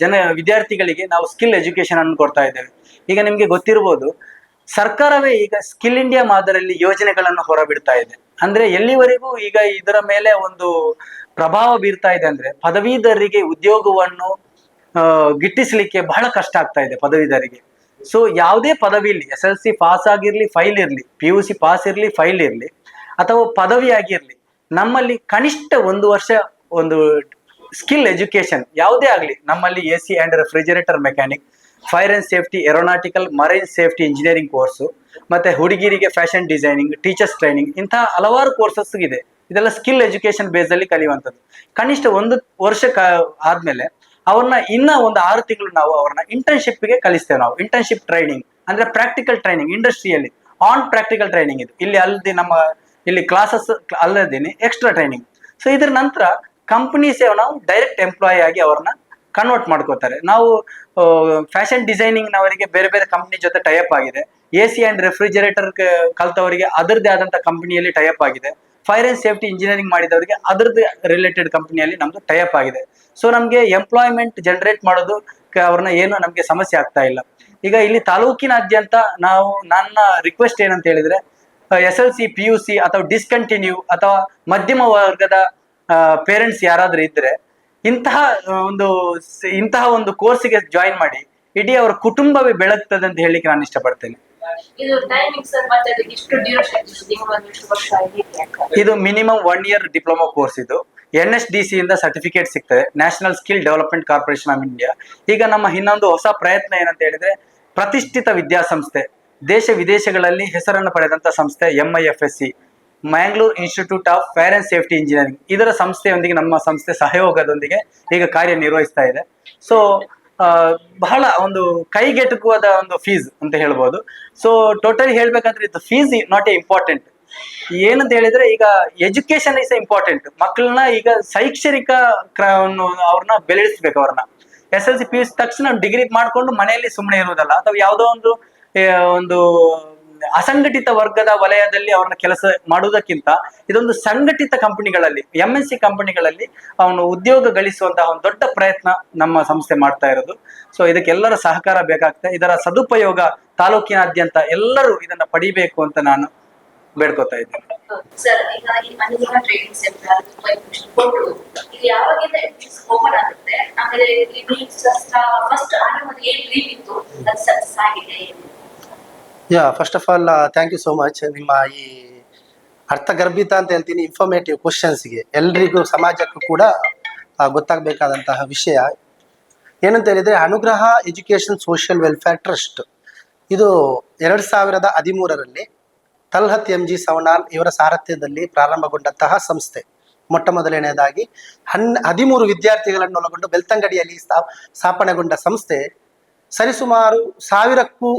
ಜನ, ವಿದ್ಯಾರ್ಥಿಗಳಿಗೆ ನಾವು ಸ್ಕಿಲ್ ಎಜುಕೇಶನ್ ಅನ್ನು ಕೊಡ್ತಾ ಇದ್ದೇವೆ. ಈಗ ನಿಮ್ಗೆ ಗೊತ್ತಿರಬಹುದು ಸರ್ಕಾರವೇ ಈಗ ಸ್ಕಿಲ್ ಇಂಡಿಯಾ ಮಾದರಿಯಲ್ಲಿ ಯೋಜನೆಗಳನ್ನು ಹೊರಬಿಡ್ತಾ ಇದೆ. ಅಂದ್ರೆ ಎಲ್ಲಿವರೆಗೂ ಈಗ ಇದರ ಮೇಲೆ ಒಂದು ಪ್ರಭಾವ ಬೀರ್ತಾ ಇದೆ ಅಂದ್ರೆ ಪದವೀಧರರಿಗೆ ಉದ್ಯೋಗವನ್ನು ಗಿಟ್ಟಿಸ್ಲಿಕ್ಕೆ ಬಹಳ ಕಷ್ಟ ಆಗ್ತಾ ಇದೆ ಪದವೀಧರಿಗೆ. ಸೊ ಯಾವುದೇ ಪದವಿ ಇರಲಿ ಎಸ್ ಎಲ್ ಸಿ ಪಾಸ್ ಆಗಿರಲಿ ಫೈಲ್ ಇರಲಿ ಪಿ ಯು ಸಿ ಪಾಸ್ ಇರಲಿ ಫೈಲ್ ಇರಲಿ, ಅಥವಾ ಪದವಿ ಆಗಿರಲಿ ನಮ್ಮಲ್ಲಿ ಕನಿಷ್ಠ ಒಂದು ವರ್ಷ ಒಂದು ಸ್ಕಿಲ್ ಎಜುಕೇಶನ್ ಯಾವುದೇ ಆಗಲಿ, ನಮ್ಮಲ್ಲಿ A C and refrigerator mechanic fire and safety aeronautical marine safety engineering course ಮತ್ತೆ ಹುಡುಗಿರಿಗೆ ಫ್ಯಾಷನ್ ಡಿಸೈನಿಂಗ್ ಟೀಚರ್ಸ್ ಟ್ರೈನಿಂಗ್ ಇಂತಹ ಹಲವಾರು ಕೋರ್ಸಸ್ ಇದೆ. ಇದೆಲ್ಲ ಸ್ಕಿಲ್ ಎಜುಕೇಶನ್ ಬೇಸ್ ಅಲ್ಲಿ ಕಲಿಯುವಂಥದ್ದು. ಕನಿಷ್ಠ ಒಂದು ವರ್ಷ ಕ, ಆದ್ಮೇಲೆ ಅವ್ರನ್ನ ಇನ್ನ ಒಂದು ಆರು ತಿಂಗಳು ನಾವು ಅವ್ರನ್ನ ಇಂಟರ್ನ್ಶಿಪ್ಗೆ ಕಲಿಸ್ತೇವೆ ನಾವು. ಇಂಟರ್ನ್ಶಿಪ್ ಟ್ರೈನಿಂಗ್ ಅಂದ್ರೆ ಪ್ರಾಕ್ಟಿಕಲ್ ಟ್ರೈನಿಂಗ್ ಇಂಡಸ್ಟ್ರಿಯಲ್ಲಿ ಆನ್ ಪ್ರಾಕ್ಟಿಕಲ್ ಟ್ರೈನಿಂಗ್ ಇದು. ಇಲ್ಲಿ ಅಲ್ಲದೆ ನಮ್ಮ, ಇಲ್ಲಿ ಕ್ಲಾಸಸ್ ಅಲ್ಲದೇನೆ ಎಕ್ಸ್ಟ್ರಾ ಟ್ರೈನಿಂಗ್ ಸೊ ಇದ್ರ ನಂತರ ಕಂಪನೀಸ್ ನಾವು ಡೈರೆಕ್ಟ್ ಎಂಪ್ಲಾಯಿ ಆಗಿ ಅವ್ರನ್ನ ಕನ್ವರ್ಟ್ ಮಾಡ್ಕೋತಾರೆ. ನಾವು ಫ್ಯಾಷನ್ ಡಿಸೈನಿಂಗ್ ನವರಿಗೆ ಬೇರೆ ಬೇರೆ ಕಂಪನಿ ಜೊತೆ ಟೈಅಪ್ ಆಗಿದೆ. ಎ ಸಿ ಅಂಡ್ ರೆಫ್ರಿಜರೇಟರ್ ಕಲ್ತವರಿಗೆ ಅದರದೇ ಆದಂತ ಕಂಪನಿಯಲ್ಲಿ ಟೈಅಪ್ ಆಗಿದೆ. ಫೈರ್ ಅಂಡ್ ಸೇಫ್ಟಿ ಇಂಜಿನಿಯರಿಂಗ್ ಮಾಡಿದವರಿಗೆ ಅದರದ್ದು ರಿಲೇಟೆಡ್ ಕಂಪನಿಯಲ್ಲಿ ನಮ್ದು ಟೈಅಪ್ ಆಗಿದೆ. ಸೊ ನಮಗೆ ಎಂಪ್ಲಾಯ್ಮೆಂಟ್ ಜನರೇಟ್ ಮಾಡೋದು ಅವ್ರನ್ನ ಏನು ನಮಗೆ ಸಮಸ್ಯೆ ಆಗ್ತಾ ಇಲ್ಲ. ಈಗ ಇಲ್ಲಿ ತಾಲೂಕಿನಾದ್ಯಂತ ನಾವು ನನ್ನ ರಿಕ್ವೆಸ್ಟ್ ಏನಂತ ಹೇಳಿದ್ರೆ S L C P U C ಅಥವಾ ಡಿಸ್ಕಂಟಿನ್ಯೂ ಅಥವಾ ಮಧ್ಯಮ ವರ್ಗದ ಪೇರೆಂಟ್ಸ್ ಯಾರಾದರೂ ಇದ್ರೆ, ಇಂತಹ ಒಂದು ಇಂತಹ ಒಂದು ಕೋರ್ಸಿಗೆ ಜಾಯಿನ್ ಮಾಡಿ, ಇಡೀ ಅವರ ಕುಟುಂಬವೇ ಬೆಳಗ್ತದೆ ಅಂತ ಹೇಳಿಕ್ಕೆ ನಾನು ಇಷ್ಟಪಡ್ತೇನೆ. ಇದು ಟೈಮಿಂಗ್ಸ್ ಮತ್ತೆ ಅದಕ್ಕೆ ಎಷ್ಟು ಡ್ಯೂರೇಷನ್ ಇದು minimum one year diploma course ಇದು. ಎನ್ ಎಸ್ ಡಿ ಸಿ ಇಂದ ಸರ್ಟಿಫಿಕೇಟ್ ಸಿಗ್ತದೆ. National Skill Development Corporation of India ಈಗ ನಮ್ಮ ಇನ್ನೊಂದು ಹೊಸ ಪ್ರಯತ್ನ ಏನಂತ ಹೇಳಿದ್ರೆ, ಪ್ರತಿಷ್ಠಿತ ವಿದ್ಯಾಸಂಸ್ಥೆ, ದೇಶ ವಿದೇಶಗಳಲ್ಲಿ ಹೆಸರನ್ನು ಪಡೆದಂತ ಸಂಸ್ಥೆ M I F S C Mangalore institute of fire and safety engineering ಇದರ ಸಂಸ್ಥೆಯೊಂದಿಗೆ ನಮ್ಮ ಸಂಸ್ಥೆ ಸಹಯೋಗದೊಂದಿಗೆ ಈಗ ಕಾರ್ಯನಿರ್ವಹಿಸ್ತಾ ಇದೆ. ಸೊ ಬಹಳ ಒಂದು ಕೈಗೆಟುಕುವಾದ ಒಂದು ಫೀಸ್ ಅಂತ ಹೇಳ್ಬೋದು. ಸೊ ಟೋಟಲಿ ಹೇಳ್ಬೇಕಂದ್ರೆ ಇದು ಫೀಸ್ ನಾಟ್ ಎ ಇಂಪಾರ್ಟೆಂಟ್ ಏನಂತ ಹೇಳಿದ್ರೆ ಈಗ ಎಜುಕೇಶನ್ ಇಸ್ ಇಂಪಾರ್ಟೆಂಟ್ ಮಕ್ಕಳನ್ನ ಈಗ ಶೈಕ್ಷಣಿಕ ಅವ್ರನ್ನ ಬೆಳೆಸ್ಬೇಕು ಅವ್ರನ್ನ. S L C P U ತಕ್ಷಣ ಡಿಗ್ರಿ ಮಾಡ್ಕೊಂಡು ಮನೆಯಲ್ಲಿ ಸುಮ್ಮನೆ ಇರುವುದಲ್ಲ. ಅಥವಾ ಯಾವುದೋ ಒಂದು ಒಂದು ಅಸಂಘಟಿತ ವರ್ಗದ ವಲಯದಲ್ಲಿ ಅವ್ರನ್ನ ಕೆಲಸ ಮಾಡುವುದಕ್ಕಿಂತ ಇದೊಂದು ಸಂಘಟಿತ ಕಂಪನಿಗಳಲ್ಲಿ ಎಂ ಎನ್ ಸಿ ಕಂಪನಿಗಳಲ್ಲಿ ಅವನು ಉದ್ಯೋಗ ಗಳಿಸುವಂತಹ ಒಂದು ದೊಡ್ಡ ಪ್ರಯತ್ನ ನಮ್ಮ ಸಂಸ್ಥೆ ಮಾಡ್ತಾ ಇರೋದು. ಸೊ ಇದಕ್ಕೆಲ್ಲರ ಸಹಕಾರ ಬೇಕಾಗ್ತದೆ. ಇದರ ಸದುಪಯೋಗ ತಾಲೂಕಿನಾದ್ಯಂತ ಎಲ್ಲರೂ ಇದನ್ನ ಪಡಿಬೇಕು ಅಂತ ನಾನು ಬೇಡ್ಕೋತಾ ಇದ್ದೇನೆ. ಆಮೇಲೆ yeah first of all thank you so much ನಿಮ್ಮ ಈ ಅರ್ಥಗರ್ಭಿತ ಅಂತ ಹೇಳ್ತೀನಿ ಇನ್ಫಾರ್ಮೇಟಿವ್ ಕ್ವಶನ್ಸ್ಗೆ ಎಲ್ರಿಗೂ, ಸಮಾಜಕ್ಕೂ ಕೂಡ ಗೊತ್ತಾಗಬೇಕಾದಂತಹ ವಿಷಯ. ಏನಂತ ಹೇಳಿದ್ರೆ, ಅನುಗ್ರಹ ಎಜುಕೇಶನ್ ಸೋಷಿಯಲ್ ವೆಲ್ಫೇರ್ ಟ್ರಸ್ಟ್ ಇದು ಎರಡು ಸಾವಿರದ ಹದಿಮೂರರಲ್ಲಿ ತಲ್ಹತ್ ಎಂ ಜಿ ಸವನಾಲ್ ಇವರ ಸಾರಥ್ಯದಲ್ಲಿ ಪ್ರಾರಂಭಗೊಂಡಂತಹ ಸಂಸ್ಥೆ. ಮೊಟ್ಟ ಮೊದಲನೆಯದಾಗಿ, ಹನ್, ಹದಿಮೂರು ವಿದ್ಯಾರ್ಥಿಗಳನ್ನು ಒಳಗೊಂಡು ಬೆಳ್ತಂಗಡಿಯಲ್ಲಿ ಸ್ಥಾ, ಸ್ಥಾಪನೆಗೊಂಡ ಸಂಸ್ಥೆ. ಸರಿಸುಮಾರು ಸಾವಿರಕ್ಕೂ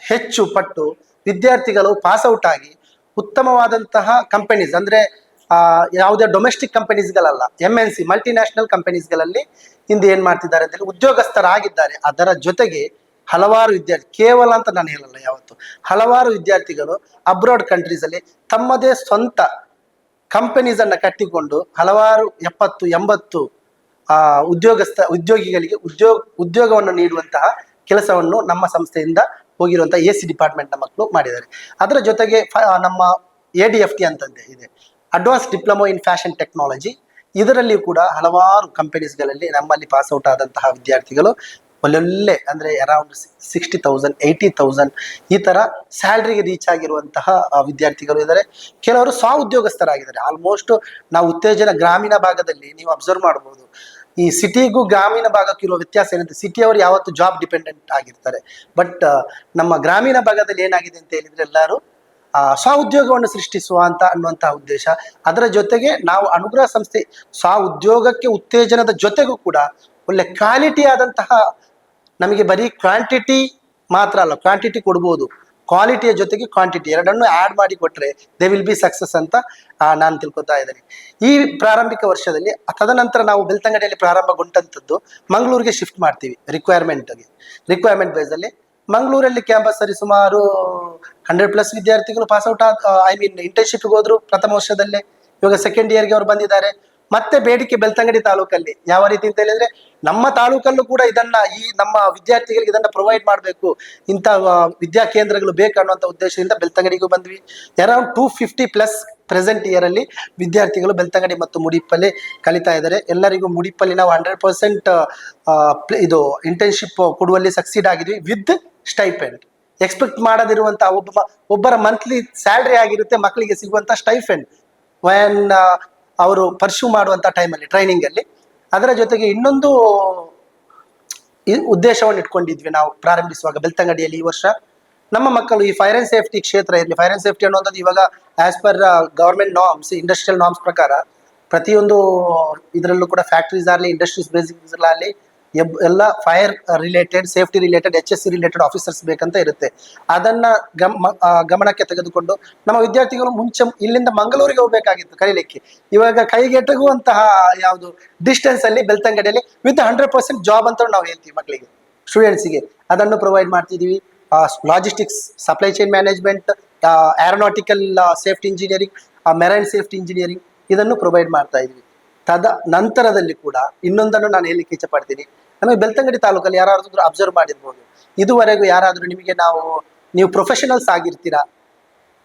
ಹೆಚ್ಚು ಪಟ್ಟು ವಿದ್ಯಾರ್ಥಿಗಳು ಪಾಸ್ಔಟ್ ಆಗಿ ಉತ್ತಮವಾದಂತಹ ಕಂಪನೀಸ್ ಅಂದರೆ ಯಾವುದೇ ಡೊಮೆಸ್ಟಿಕ್ ಕಂಪನೀಸ್ಗಳಲ್ಲ ಎಂ ಎನ್ ಸಿ ಮಲ್ಟಿನ್ಯಾಷನಲ್ ಕಂಪನೀಸ್ಗಳಲ್ಲಿ ಇಂದು ಏನು ಮಾಡ್ತಿದ್ದಾರೆ ಅಂತ ಹೇಳಿ ಉದ್ಯೋಗಸ್ಥರಾಗಿದ್ದಾರೆ. ಅದರ ಜೊತೆಗೆ ಹಲವಾರು ವಿದ್ಯಾರ್ಥಿ, ಕೇವಲ ಅಂತ ನಾನು ಹೇಳಲ್ಲ ಯಾವತ್ತು, ಹಲವಾರು ವಿದ್ಯಾರ್ಥಿಗಳು ಅಬ್ರಾಡ್ ಕಂಟ್ರೀಸಲ್ಲಿ ತಮ್ಮದೇ ಸ್ವಂತ ಕಂಪನೀಸ್ ಅನ್ನ ಕಟ್ಟಿಕೊಂಡು ಹಲವಾರು ಎಪ್ಪತ್ತು, ಎಂಬತ್ತು, ಆ, ಉದ್ಯೋಗಸ್ಥ, ಉದ್ಯೋಗಿಗಳಿಗೆ ಉದ್ಯೋಗ, ಉದ್ಯೋಗವನ್ನು ನೀಡುವಂತಹ ಕೆಲಸವನ್ನು ನಮ್ಮ ಸಂಸ್ಥೆಯಿಂದ ಹೋಗಿರುವಂತಹ ಎ ಸಿ ಡಿಪಾರ್ಟ್ಮೆಂಟ್ನ ಮಕ್ಕಳು ಮಾಡಿದ್ದಾರೆ. ಅದರ ಜೊತೆಗೆ ನಮ್ಮ ಎ ಡಿ ಎಫ್ ಟಿ ಅಂತಂದೆ ಇದೆ. Advance diploma in fashion technology ಇದರಲ್ಲಿ ಕೂಡ ಹಲವಾರು ಕಂಪನೀಸ್ಗಳಲ್ಲಿ ನಮ್ಮಲ್ಲಿ ಪಾಸ್ ಔಟ್ ಆದಂತಹ ವಿದ್ಯಾರ್ಥಿಗಳು ಒಳ್ಳೊಳ್ಳೆ ಅಂದರೆ around sixty thousand eighty thousand ಈ ಥರ ಸ್ಯಾಲ್ರಿಗೆ ರೀಚ್ ಆಗಿರುವಂತಹ ವಿದ್ಯಾರ್ಥಿಗಳು ಇದ್ದಾರೆ. ಕೆಲವರು ಸ್ವ ಉದ್ಯೋಗಸ್ಥರಾಗಿದ್ದಾರೆ ಆಲ್ಮೋಸ್ಟ್ ನಾವು ಉತ್ತೇಜನ ಗ್ರಾಮೀಣ ಭಾಗದಲ್ಲಿ ನೀವು ಅಬ್ಸರ್ವ್ ಮಾಡ್ಬೋದು ಈ ಸಿಟಿಗೂ ಗ್ರಾಮೀಣ ಭಾಗಕ್ಕೂ ಇರುವ ವ್ಯತ್ಯಾಸ ಏನಂದ್ರೆ ಸಿಟಿಯವರು ಯಾವತ್ತು ಜಾಬ್ ಡಿಪೆಂಡೆಂಟ್ ಆಗಿರ್ತಾರೆ. ಬಟ್ ನಮ್ಮ ಗ್ರಾಮೀಣ ಭಾಗದಲ್ಲಿ ಏನಾಗಿದೆ ಅಂತ ಹೇಳಿದ್ರೆ ಎಲ್ಲರೂ ಸ್ವ ಉದ್ಯೋಗವನ್ನು ಸೃಷ್ಟಿಸುವ ಅಂತ ಅನ್ನುವಂತಹ ಉದ್ದೇಶ. ಅದರ ಜೊತೆಗೆ ನಾವು ಅನುಗ್ರಹ ಸಂಸ್ಥೆ ಸ್ವ ಉದ್ಯೋಗಕ್ಕೆ ಉತ್ತೇಜನದ ಜೊತೆಗೂ ಕೂಡ ಒಳ್ಳೆ ಕ್ವಾಲಿಟಿ ಆದಂತಹ, ನಮಗೆ ಬರೀ ಕ್ವಾಂಟಿಟಿ ಮಾತ್ರ ಅಲ್ಲ ಕ್ವಾಂಟಿಟಿ ಕೊಡ್ಬೋದು. ಕ್ವಾಲಿಟಿಯ ಜೊತೆಗೆ ಕ್ವಾಂಟಿಟಿ ಎರಡನ್ನು ಆ್ಯಡ್ ಮಾಡಿ ಕೊಟ್ಟರೆ ದೇ ವಿಲ್ ಬಿ ಸಕ್ಸಸ್ ಅಂತ ನಾನು ತಿಳ್ಕೊತಾ ಇದ್ದೇನೆ. ಈ ಪ್ರಾರಂಭಿಕ ವರ್ಷದಲ್ಲಿ, ತದನಂತರ ನಾವು ಬೆಳ್ತಂಗಡಿಯಲ್ಲಿ ಪ್ರಾರಂಭಗೊಂಡಂಥದ್ದು ಮಂಗಳೂರಿಗೆ ಶಿಫ್ಟ್ ಮಾಡ್ತೀವಿ ರಿಕ್ವೈರ್ಮೆಂಟ್ಗೆ ರಿಕ್ವೈರ್ಮೆಂಟ್ ಬೇಸಲ್ಲಿ ಮಂಗಳೂರಲ್ಲಿ ಕ್ಯಾಂಪಸ್ ಸರಿ ಸುಮಾರು ಹಂಡ್ರೆಡ್ ಪ್ಲಸ್ ವಿದ್ಯಾರ್ಥಿಗಳು ಪಾಸ್ ಔಟ್ ಐ ಮೀನ್ ಇಂಟರ್ನ್ಶಿಪ್ಗೆ ಹೋದ್ರು ಪ್ರಥಮ ವರ್ಷದಲ್ಲೇ. ಇವಾಗ ಸೆಕೆಂಡ್ ಇಯರ್ಗೆ ಅವ್ರು ಬಂದಿದ್ದಾರೆ. ಮತ್ತೆ ಬೇಡಿಕೆ ಬೆಳ್ತಂಗಡಿ ತಾಲೂಕಲ್ಲಿ. ಯಾವ ರೀತಿ ಅಂತ ಹೇಳಿದ್ರೆ ನಮ್ಮ ತಾಲೂಕಲ್ಲೂ ಕೂಡ ಇದನ್ನ ಈ ನಮ್ಮ ವಿದ್ಯಾರ್ಥಿಗಳಿಗೆ ಇದನ್ನ ಪ್ರೊವೈಡ್ ಮಾಡಬೇಕು. ಇಂಥ ವಿದ್ಯಾ ಕೇಂದ್ರಗಳು ಬೇಕು ಅನ್ನುವಂಥ ಉದ್ದೇಶದಿಂದ ಬೆಳ್ತಂಗಡಿಗೂ ಬಂದ್ವಿ. Around two plus present year ಅಲ್ಲಿ ವಿದ್ಯಾರ್ಥಿಗಳು ಬೆಳ್ತಂಗಡಿ ಮತ್ತು ಮುಡಿಪಲ್ಲಿ ಕಲಿತಾ ಇದ್ದಾರೆ. ಎಲ್ಲರಿಗೂ ಮುಡಿಪಲ್ಲಿ ನಾವು ಹಂಡ್ರೆಡ್ ಪರ್ಸೆಂಟ್ ಇದು ಇಂಟರ್ನ್ಶಿಪ್ ಕೊಡುವಲ್ಲಿ ಸಕ್ಸೀಡ್ ಆಗಿದ್ವಿ ವಿತ್ ಸ್ಟೈಪೆಂಡ್ ಎಕ್ಸ್ಪೆಕ್ಟ್ ಮಾಡದಿರುವಂತ ಒಬ್ಬ ಒಬ್ಬರ ಮಂತ್ಲಿ ಸ್ಯಾಲ್ರಿ ಆಗಿರುತ್ತೆ, ಮಕ್ಕಳಿಗೆ ಸಿಗುವಂತ ಸ್ಟೈಫೆಂಡ್ ವಯನ್ ಅವರು ಪರ್ಶ್ಯೂ ಮಾಡುವಂತ ಟೈಮಲ್ಲಿ ಟ್ರೈನಿಂಗ್ ಅಲ್ಲಿ. ಅದರ ಜೊತೆಗೆ ಇನ್ನೊಂದು ಉದ್ದೇಶವನ್ನು ಇಟ್ಕೊಂಡಿದ್ವಿ ನಾವು ಪ್ರಾರಂಭಿಸುವಾಗ ಬೆಳ್ತಂಗಡಿಯಲ್ಲಿ ಈ ವರ್ಷ. ನಮ್ಮ ಮಕ್ಕಳು ಈ ಫೈರ್ ಅಂಡ್ ಸೇಫ್ಟಿ ಕ್ಷೇತ್ರ ಇರಲಿ ಫೈರ್ ಅಂಡ್ ಸೇಫ್ಟಿ ಅನ್ನುವಂಥದ್ದು ಇವಾಗ as per government norms industrial norms ಪ್ರಕಾರ ಪ್ರತಿಯೊಂದು ಇದರಲ್ಲೂ ಕೂಡ ಫ್ಯಾಕ್ಟ್ರೀಸ್ ಆಗಲಿ ಇಂಡಸ್ಟ್ರೀಸ್ ಬೇಸಿಕ್ಸ್ ಆಗಲಿ ಎಲ್ಲ fire related safety related H S C related officers ಬೇಕಂತ ಇರುತ್ತೆ. ಅದನ್ನ ಗಮ ಗಮನಕ್ಕೆ ತೆಗೆದುಕೊಂಡು ನಮ್ಮ ವಿದ್ಯಾರ್ಥಿಗಳು ಮುಂಚೆ ಇಲ್ಲಿಂದ ಮಂಗಳೂರಿಗೆ ಹೋಗ್ಬೇಕಾಗಿತ್ತು ಕಲೀಲಿಕ್ಕೆ. ಇವಾಗ ಕೈಗೆಟಗುವಂತಹ ಯಾವುದು ಡಿಸ್ಟೆನ್ಸ್ ಅಲ್ಲಿ ಬೆಳ್ತಂಗಡಿಯಲ್ಲಿ ವಿತ್ ಹಂಡ್ರೆಡ್ ಪರ್ಸೆಂಟ್ ಜಾಬ್ ಅಂತ ನಾವು ಹೇಳ್ತೀವಿ ಮಕ್ಕಳಿಗೆ ಸ್ಟೂಡೆಂಟ್ಸಿಗೆ ಅದನ್ನು ಪ್ರೊವೈಡ್ ಮಾಡ್ತಿದ್ದೀವಿ. Logistics supply chain management aeronautical safety engineering marine safety engineering ಇದನ್ನು ಪ್ರೊವೈಡ್ ಮಾಡ್ತಾ ಇದೀವಿ ತದ ನಂತರದಲ್ಲಿ ಕೂಡ ಇನ್ನೊಂದನ್ನು ನಾನು ಹೇಳಲಿಕ್ಕೆ ಇಚ್ಛೆ ಪಡ್ತೀನಿ. ನಮಗೆ ಬೆಳ್ತಂಗಡಿ ತಾಲೂಕಲ್ಲಿ ಯಾರಾದ್ರೂ ಅಬ್ಸರ್ವ್ ಮಾಡಿರ್ಬೋದು. ಇದುವರೆಗೂ ಯಾರಾದರೂ ನಿಮಗೆ ನಾವು, ನೀವು ಪ್ರೊಫೆಷನಲ್ಸ್ ಆಗಿರ್ತೀರಾ?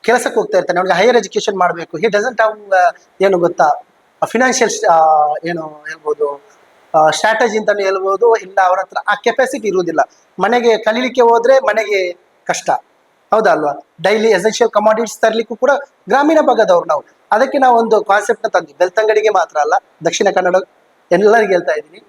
ಕೆಲಸಕ್ಕೆ ಹೋಗ್ತಾ ಇರ್ತಾನೆ ಅವ್ನಿಗೆ ಹೈಯರ್ ಎಜುಕೇಶನ್ ಮಾಡಬೇಕು. ಹಿ ಡಸಂಟ್ ಹಾವ್ ಏನು ಗೊತ್ತಾ? ಫಿನಾನ್ಷಿಯಲ್ ಏನು ಹೇಳ್ಬೋದು ಸ್ಟ್ರಾಟಜಿ ಅಂತಾನು ಹೇಳ್ಬೋದು, ಇಲ್ಲ ಅವ್ರ ಹತ್ರ ಆ ಕೆಪಾಸಿಟಿ ಇರುವುದಿಲ್ಲ. ಮನೆಗೆ ಕಲೀಲಿಕ್ಕೆ ಹೋದ್ರೆ ಮನೆಗೆ ಕಷ್ಟ. ಹೌದಾ ಅಲ್ವಾ? ಡೈಲಿ ಎಸೆನ್ಷಿಯಲ್ ಕಮಾಡಿಟೀಸ್ ತರಲಿಕ್ಕೂ ಕೂಡ ಗ್ರಾಮೀಣ ಭಾಗದವ್ರು ನಾವು. ಅದಕ್ಕೆ ನಾವು ಒಂದು ಕಾನ್ಸೆಪ್ಟ್ನ ತಂದ್ವಿ. ಬೆಳ್ತಂಗಡಿಗೆ ಮಾತ್ರ ಅಲ್ಲ, ದಕ್ಷಿಣ ಕನ್ನಡ ಎಲ್ಲರಿಗೂ ಹೇಳ್ತಾ ಇದ್ದೀನಿ.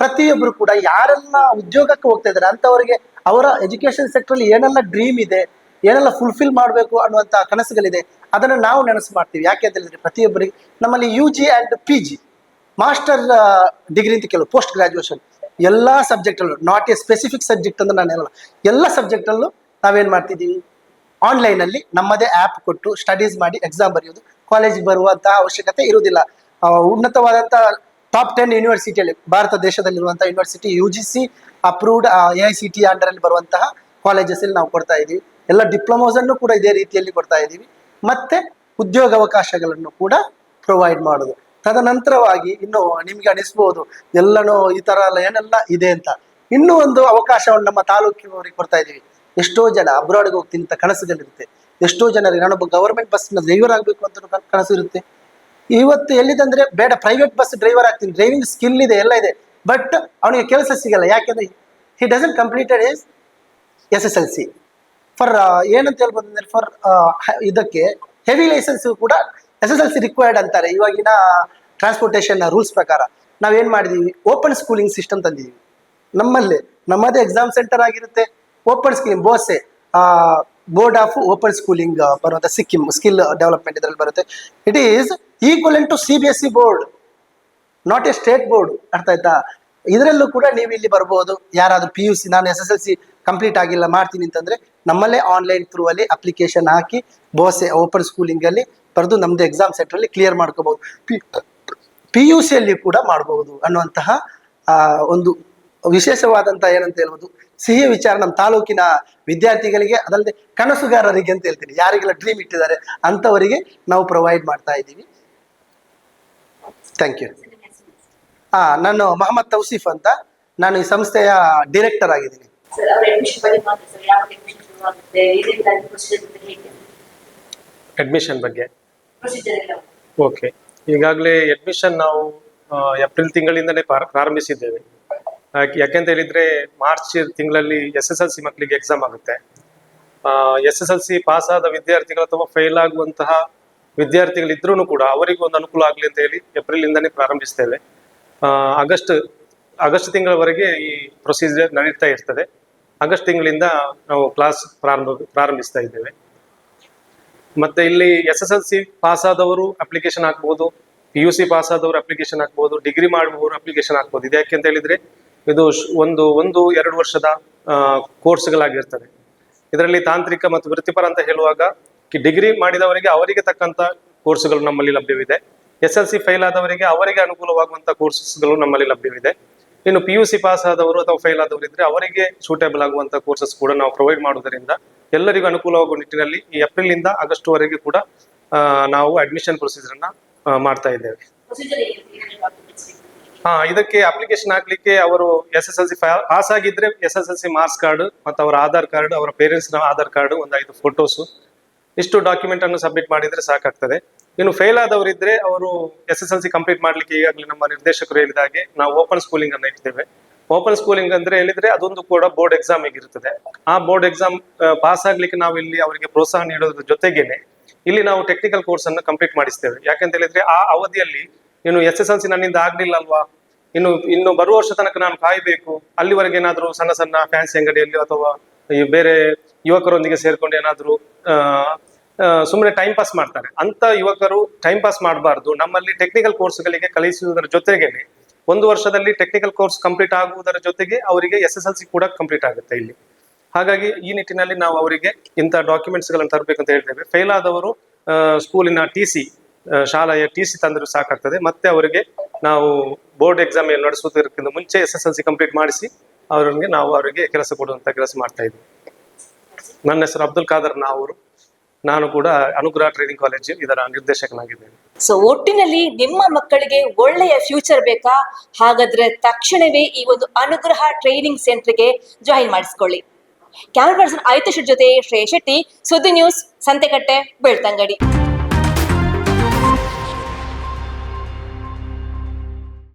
ಪ್ರತಿಯೊಬ್ಬರು ಕೂಡ ಯಾರೆಲ್ಲ ಉದ್ಯೋಗಕ್ಕೆ ಹೋಗ್ತಾ ಇದ್ದಾರೆ, ಅಂಥವರಿಗೆ ಅವರ ಎಜುಕೇಶನ್ ಸೆಕ್ಟರ್ ಏನೆಲ್ಲ ಡ್ರೀಮ್ ಇದೆ, ಏನೆಲ್ಲ ಫುಲ್ಫಿಲ್ ಮಾಡಬೇಕು ಅನ್ನುವಂಥ ಕನಸುಗಳಿದೆ, ಅದನ್ನು ನಾವು ನೆನಸು ಮಾಡ್ತೀವಿ. ಯಾಕೆ ಅಂತ ಹೇಳಿದ್ರೆ ಪ್ರತಿಯೊಬ್ಬರಿಗೆ ನಮ್ಮಲ್ಲಿ U G and P G master degree ಅಂತ ಕೆಲವು ಪೋಸ್ಟ್ ಗ್ರಾಜುಯೇಷನ್ ಎಲ್ಲ ಸಬ್ಜೆಕ್ಟಲ್ಲೂ ನಾಟ್ ಎ ಸ್ಪೆಸಿಫಿಕ್ ಸಬ್ಜೆಕ್ಟ್ ಅಂತ ನಾನು ಹೇಳಲ್ಲ. ಎಲ್ಲ ಸಬ್ಜೆಕ್ಟಲ್ಲೂ ನಾವೇನು ಮಾಡ್ತಿದ್ದೀವಿ? ಆನ್ಲೈನಲ್ಲಿ ನಮ್ಮದೇ ಆ್ಯಪ್ ಕೊಟ್ಟು ಸ್ಟಡೀಸ್ ಮಾಡಿ ಎಕ್ಸಾಮ್ ಬರೆಯೋದು ಕಾಲೇಜಿಗೆ ಬರುವಂತಹ ಅವಶ್ಯಕತೆ ಇರುವುದಿಲ್ಲ. ಉನ್ನತವಾದಂಥ ಟಾಪ್ ಟೆನ್ ಯೂನಿವರ್ಸಿಟಿಯಲ್ಲಿ Bharat ದೇಶದಲ್ಲಿರುವಂತಹ university U G C approved A I C T ಅಂಡರಲ್ಲಿ ಬರುವಂತಹ ಕಾಲೇಜಸ್ ಅಲ್ಲಿ ನಾವು ಕೊಡ್ತಾ ಇದ್ದೀವಿ ಎಲ್ಲ ಡಿಪ್ಲೊಮೋಸ್ ಅನ್ನು ಕೂಡ ಇದೇ ರೀತಿಯಲ್ಲಿ ಕೊಡ್ತಾ ಇದ್ದೀವಿ ಮತ್ತೆ ಉದ್ಯೋಗ ಅವಕಾಶಗಳನ್ನು ಕೂಡ ಪ್ರೊವೈಡ್ ಮಾಡೋದು. ತದನಂತರವಾಗಿ ಇನ್ನು ನಿಮ್ಗೆ ಅನಿಸ್ಬೋದು, ಎಲ್ಲನೂ ಈ ತರ ಎಲ್ಲ ಏನೆಲ್ಲ ಇದೆ ಅಂತ. ಇನ್ನೂ ಒಂದು ಅವಕಾಶವನ್ನು ನಮ್ಮ ತಾಲೂಕಿನವರಿಗೆ ಕೊಡ್ತಾ ಇದ್ದೀವಿ ಎಷ್ಟೋ ಜನ ಅಬ್ರಾಡ್ಗೆ ಹೋಗ್ತೀನಿ ಅಂತ ಕನಸುಗಳಿರುತ್ತೆ. ಎಷ್ಟೋ ಜನರಿಗೆ, ನಾನೊಬ್ಬ ಗವರ್ಮೆಂಟ್ ಬಸ್ನ ಡ್ರೈವರ್ ಆಗಬೇಕು ಅಂತ ಕನ- ಕನಸು ಇರುತ್ತೆ. ಇವತ್ತು ಎಲ್ಲಿದಂದ್ರೆ ಬೇಡ ಪ್ರೈವೇಟ್ ಬಸ್ ಡ್ರೈವರ್ ಆಗ್ತೀನಿ ಡ್ರೈವಿಂಗ್ ಸ್ಕಿಲ್ ಇದೆ, ಎಲ್ಲ ಇದೆ. ಬಟ್ ಅವನಿಗೆ ಕೆಲಸ ಸಿಗಲ್ಲ. ಯಾಕೆಂದ್ರೆ he doesn't completed is S S L C for ಏನಂತ ಹೇಳ್ಬೋದು ಅಂದ್ರೆ ಫಾರ್ ಇದಕ್ಕೆ ಹೆವಿ ಲೈಸೆನ್ಸ್ ಕೂಡ S S L C required ಅಂತಾರೆ. ಇವಾಗಿನ ಟ್ರಾನ್ಸ್ಪೋರ್ಟೇಷನ್ ರೂಲ್ಸ್ ಪ್ರಕಾರ. ನಾವೇನು ಮಾಡಿದೀವಿ? ಓಪನ್ ಸ್ಕೂಲಿಂಗ್ ಸಿಸ್ಟಮ್ ತಂದಿದ್ದೀವಿ ನಮ್ಮಲ್ಲಿ, ನಮ್ಮದೇ ಎಕ್ಸಾಮ್ ಸೆಂಟರ್ ಆಗಿರುತ್ತೆ. Open scheme BOSSE board of open schooling ಬರುವಂತ ಸಿಕ್ಕಿಂ ಸ್ಕಿಲ್ ಡೆವಲಪ್ಮೆಂಟ್ ಇದರಲ್ಲಿ ಬರುತ್ತೆ. It is equal to C B S C board not a state board ಅರ್ಥ ಆಯ್ತಾ? ಇದರಲ್ಲೂ ಕೂಡ ನೀವು ಇಲ್ಲಿ ಬರ್ಬೋದು. ಯಾರಾದ್ರೂ ಪಿ ಯು ಸಿ ನಾನು S S L C complete ಆಗಿಲ್ಲ, ಮಾಡ್ತೀನಿ ಅಂತಂದ್ರೆ ನಮ್ಮಲ್ಲೇ ಆನ್ಲೈನ್ ಥ್ರೂ ಅಲ್ಲಿ ಅಪ್ಲಿಕೇಶನ್ ಹಾಕಿ ಬೋಸೆ ಓಪನ್ ಸ್ಕೂಲಿಂಗ್ ಅಲ್ಲಿ ಬರೆದು ನಮ್ದು ಎಕ್ಸಾಮ್ ಸೆಂಟರ್ ಅಲ್ಲಿ ಕ್ಲಿಯರ್ ಮಾಡ್ಕೋಬಹುದು ಪಿ ಯು ಸಿಯಲ್ಲಿ ಕೂಡ ಮಾಡಬಹುದು ಅನ್ನುವಂತಹ ಒಂದು ವಿಶೇಷವಾದಂತಹ ಏನಂತ ಹೇಳ್ಬೋದು? ಸಿಹಿ ವಿಚಾರ ನಮ್ಮ ತಾಲೂಕಿನ ವಿದ್ಯಾರ್ಥಿಗಳಿಗೆ, ಅದಲ್ಲದೆ ಕನಸುಗಾರರಿಗೆ ಅಂತ ಹೇಳ್ತೀನಿ. ಯಾರಿಗೆಲ್ಲ ಡ್ರೀಮ್ ಇಟ್ಟಿದ್ದಾರೆ, ಅಂಥವರಿಗೆ ನಾವು ಪ್ರೊವೈಡ್ ಮಾಡ್ತಾ ಇದ್ದೀವಿ. ಥ್ಯಾಂಕ್ ಯು ಹಾ ನಾನು ಮೊಹಮ್ಮದ್ ತೌಸೀಫ್ ಅಂತ. ನಾನು ಈ ಸಂಸ್ಥೆಯ ಡೈರೆಕ್ಟರ್ ಆಗಿದ್ದೀನಿ. ಸರ್ ಅಡ್ಮಿಷನ್ ಬಗ್ಗೆ ಓಕೆ ಈಗಾಗಲೇ ಅಡ್ಮಿಷನ್ ನಾವು ಏಪ್ರಿಲ್ ತಿಂಗಳಿಂದಲೇ ಪ್ರಾರ- ಪ್ರಾರಂಭಿಸಿದ್ದೇವೆ. ಯಾಕೆ- ಯಾಕೆಂತ ಹೇಳಿದ್ರೆ ಮಾರ್ಚ್ ತಿಂಗಳಲ್ಲಿ ಎಸ್ ಎಸ್ ಎಲ್ ಸಿ ಮಕ್ಕಳಿಗೆ ಎಕ್ಸಾಮ್ ಆಗುತ್ತೆ. S S L C pass ಆದ ವಿದ್ಯಾರ್ಥಿಗಳು ಅಥವಾ ಫೇಲ್ ಆಗುವಂತಹ ವಿದ್ಯಾರ್ಥಿಗಳಿದ್ರೂ ಕೂಡ ಅವರಿಗೂ ಒಂದು ಅನುಕೂಲ ಆಗಲಿ ಅಂತ ಹೇಳಿ ಏಪ್ರಿಲ್ ಇಂದನೇ ಪ್ರಾರಂಭಿಸ್ತೇವೆ ಆಗಸ್ಟ್ ಆಗಸ್ಟ್ ತಿಂಗಳವರೆಗೆ ಈ ಪ್ರೊಸೀಜರ್ ನಡೀತಾ ಇರ್ತದೆ. ಆಗಸ್ಟ್ ತಿಂಗಳಿಂದ ನಾವು ಕ್ಲಾಸ್ ಪ್ರಾರಂಭ, ಪ್ರಾರಂಭಿಸ್ತಾ ಇದ್ದೇವೆ. ಮತ್ತೆ ಇಲ್ಲಿ S S L C pass ಆದವರು ಅಪ್ಲಿಕೇಶನ್ ಹಾಕ್ಬೋದು ಪಿ ಯು ಸಿ ಪಾಸ್ ಆದವರು ಅಪ್ಲಿಕೇಶನ್ ಹಾಕ್ಬೋದು ಡಿಗ್ರಿ ಮಾಡುವವರು ಅಪ್ಲಿಕೇಶನ್ ಹಾಕ್ಬೋದು. ಇದು ಯಾಕೆ ಅಂತ ಹೇಳಿದ್ರೆ, ಇದು ಒಂದು ಒಂದು, ಎರಡು ವರ್ಷದ ಕೋರ್ಸ್ಗಳಾಗಿರ್ತದೆ ಇದರಲ್ಲಿ ತಾಂತ್ರಿಕ ಮತ್ತು ವೃತ್ತಿಪರ ಅಂತ ಹೇಳುವಾಗ ಡಿಗ್ರಿ ಮಾಡಿದವರಿಗೆ ಅವರಿಗೆ ತಕ್ಕಂತ ಕೋರ್ಸ್ಗಳು ನಮ್ಮಲ್ಲಿ ಲಭ್ಯವಿದೆ. ಎಸ್ ಎಲ್ ಸಿ ಫೈಲ್ ಆದವರಿಗೆ ಅವರಿಗೆ ಅನುಕೂಲವಾಗುವಂತಹ ಕೋರ್ಸಸ್ಗಳು ನಮ್ಮಲ್ಲಿ ಲಭ್ಯವಿದೆ. ಇನ್ನು ಪಿ ಯು ಸಿ ಪಾಸ್ ಆದವರು ಅಥವಾ ಫೈಲ್ ಆದವರು ಇದ್ರೆ ಅವರಿಗೆ ಸೂಟೇಬಲ್ ಆಗುವಂತ ಕೋರ್ಸಸ್ ಕೂಡ ನಾವು ಪ್ರೊವೈಡ್ ಮಾಡುವುದರಿಂದ ಎಲ್ಲರಿಗೂ ಅನುಕೂಲವಾಗುವ ನಿಟ್ಟಿನಲ್ಲಿ ಈ ಏಪ್ರಿಲ್ ಇಂದ ಆಗಸ್ಟ್ ವರೆಗೆ ಕೂಡ ನಾವು ಅಡ್ಮಿಷನ್ ಪ್ರೊಸೀಜರ್ ಅನ್ನ ಮಾಡ್ತಾ ಇದ್ದೇವೆ. ಹಾ ಇದಕ್ಕೆ ಅಪ್ಲಿಕೇಶನ್ ಹಾಕ್ಲಿಕ್ಕೆ ಅವರು S S L C pass ಆಗಿದ್ರೆ S S L C marks card ಮತ್ತು ಅವರ ಆಧಾರ್ ಕಾರ್ಡ್ ಅವರ ಪೇರೆಂಟ್ಸ್ನ ಆಧಾರ್ ಕಾರ್ಡ್ ಒಂದು ಐದು ಫೋಟೋಸ್ ಇಷ್ಟು ಡಾಕ್ಯುಮೆಂಟ್ ಅನ್ನು ಸಬ್ಮಿಟ್ ಮಾಡಿದ್ರೆ ಸಾಕಾಗ್ತದೆ. ಇನ್ನು ಫೇಲ್ ಆದವರಿದ್ರೆ ಅವರು S S L C complete ಮಾಡ್ಲಿಕ್ಕೆ ಈಗಾಗಲೇ ನಮ್ಮ ನಿರ್ದೇಶಕರು ಹೇಳಿದ ಹಾಗೆ ನಾವು ಓಪನ್ ಸ್ಕೂಲಿಂಗ್ ಅನ್ನು ಇಡ್ತೇವೆ ಓಪನ್ ಸ್ಕೂಲಿಂಗ್ ಅಂದ್ರೆ ಹೇಳಿದ್ರೆ ಅದೊಂದು ಕೂಡ ಬೋರ್ಡ್ ಎಕ್ಸಾಮ್ ಆಗಿರುತ್ತದೆ ಆ ಬೋರ್ಡ್ ಎಕ್ಸಾಮ್ ಪಾಸ್ ಆಗ್ಲಿಕ್ಕೆ ನಾವು ಇಲ್ಲಿ ಅವರಿಗೆ ಪ್ರೋತ್ಸಾಹ ನೀಡೋದ್ರ ಜೊತೆಗೇನೆ ಇಲ್ಲಿ ನಾವು ಟೆಕ್ನಿಕಲ್ ಕೋರ್ಸ್ ಅನ್ನು ಕಂಪ್ಲೀಟ್ ಮಾಡಿಸ್ತೇವೆ. ಯಾಕಂತ ಹೇಳಿದ್ರೆ ಆ ಅವಧಿಯಲ್ಲಿ ಇನ್ನು ಎಸ್ ಎಸ್ ಎಲ್ ಸಿ ನನ್ನಿಂದ ಆಗ್ಲಿಲ್ಲ ಅಲ್ವಾ? ಇನ್ನು ಇನ್ನು ಬರುವ ವರ್ಷ ತನಕ ನಾನು ಕಾಯಬೇಕು. ಅಲ್ಲಿವರೆಗೆ ಏನಾದ್ರೂ ಸಣ್ಣ ಸಣ್ಣ ಫ್ಯಾನ್ಸಿ ಅಂಗಡಿಯಲ್ಲಿ ಅಥವಾ ಬೇರೆ ಯುವಕರೊಂದಿಗೆ ಸೇರ್ಕೊಂಡು ಏನಾದ್ರೂ ಸುಮ್ಮನೆ ಟೈಮ್ ಪಾಸ್ ಮಾಡ್ತಾರೆ. ಅಂತ ಯುವಕರು ಟೈಮ್ ಪಾಸ್ ಮಾಡಬಾರ್ದು. ನಮ್ಮಲ್ಲಿ ಟೆಕ್ನಿಕಲ್ ಕೋರ್ಸ್ಗಳಿಗೆ ಕಲಿಸುವುದರ ಜೊತೆಗೇನೆ ಒಂದು ವರ್ಷದಲ್ಲಿ ಟೆಕ್ನಿಕಲ್ ಕೋರ್ಸ್ ಕಂಪ್ಲೀಟ್ ಆಗುವುದರ ಜೊತೆಗೆ ಅವರಿಗೆ ಎಸ್ ಎಸ್ ಎಲ್ ಸಿ ಕೂಡ ಕಂಪ್ಲೀಟ್ ಆಗುತ್ತೆ ಇಲ್ಲಿ. ಹಾಗಾಗಿ ಈ ನಿಟ್ಟಿನಲ್ಲಿ ನಾವು ಅವರಿಗೆ ಇಂಥ ಡಾಕ್ಯುಮೆಂಟ್ಸ್ಗಳನ್ನು ತರಬೇಕು ಅಂತ ಹೇಳ್ತೇವೆ. ಫೇಲ್ ಆದವರು ಸ್ಕೂಲಿನ ಟಿ ಸಿ ಶಾಲೆಯ ಟಿ ಸಿ ತಂದರೂ ಸಾಕಾಗ್ತದೆ. ಮತ್ತೆ ಅವರಿಗೆ ನಾವು ಬೋರ್ಡ್ ಎಕ್ಸಾಮ್ ನಡೆಸುವುದಕ್ಕಿಂತ ಮುಂಚೆ S S L C complete ಮಾಡಿಸಿ ಅವರಿಗೆ ನಾವು ಅವರಿಗೆ ಕೆಲಸ ಕೊಡುವಂಥ ಕೆಲಸ ಮಾಡ್ತಾ ಇದ್ದೀವಿ. ನನ್ನ ಹೆಸರು ಅಬ್ದುಲ್ ಖಾದರ್ ನಾವೂರು. ನಾನು ಕೂಡ ಅನುಗ್ರಹ ಟ್ರೈನಿಂಗ್ ಕಾಲೇಜ್ ಇದರ ನಿರ್ದೇಶಕನಾಗಿದ್ದೇನೆ. ಸೊ ಒಟ್ಟಿನಲ್ಲಿ ನಿಮ್ಮ ಮಕ್ಕಳಿಗೆ ಒಳ್ಳೆಯ ಫ್ಯೂಚರ್ ಬೇಕಾ? ಹಾಗಾದ್ರೆ ತಕ್ಷಣವೇ ಈ ಒಂದು ಅನುಗ್ರಹ ಟ್ರೈನಿಂಗ್ ಸೆಂಟರ್ಗೆ ಜಾಯಿನ್ ಮಾಡಿಸ್ಕೊಳ್ಳಿ. ಕ್ಯಾಮರಾ ಪರ್ಸನ್ ಆಯುತೇಶ್ ಜೊತೆ ಶ್ರೇಯ ಶೆಟ್ಟಿ, ಸುದ್ದಿ ನ್ಯೂಸ್ ಸಂತೆಕಟ್ಟೆ, ಬೆಳ್ತಂಗಡಿ.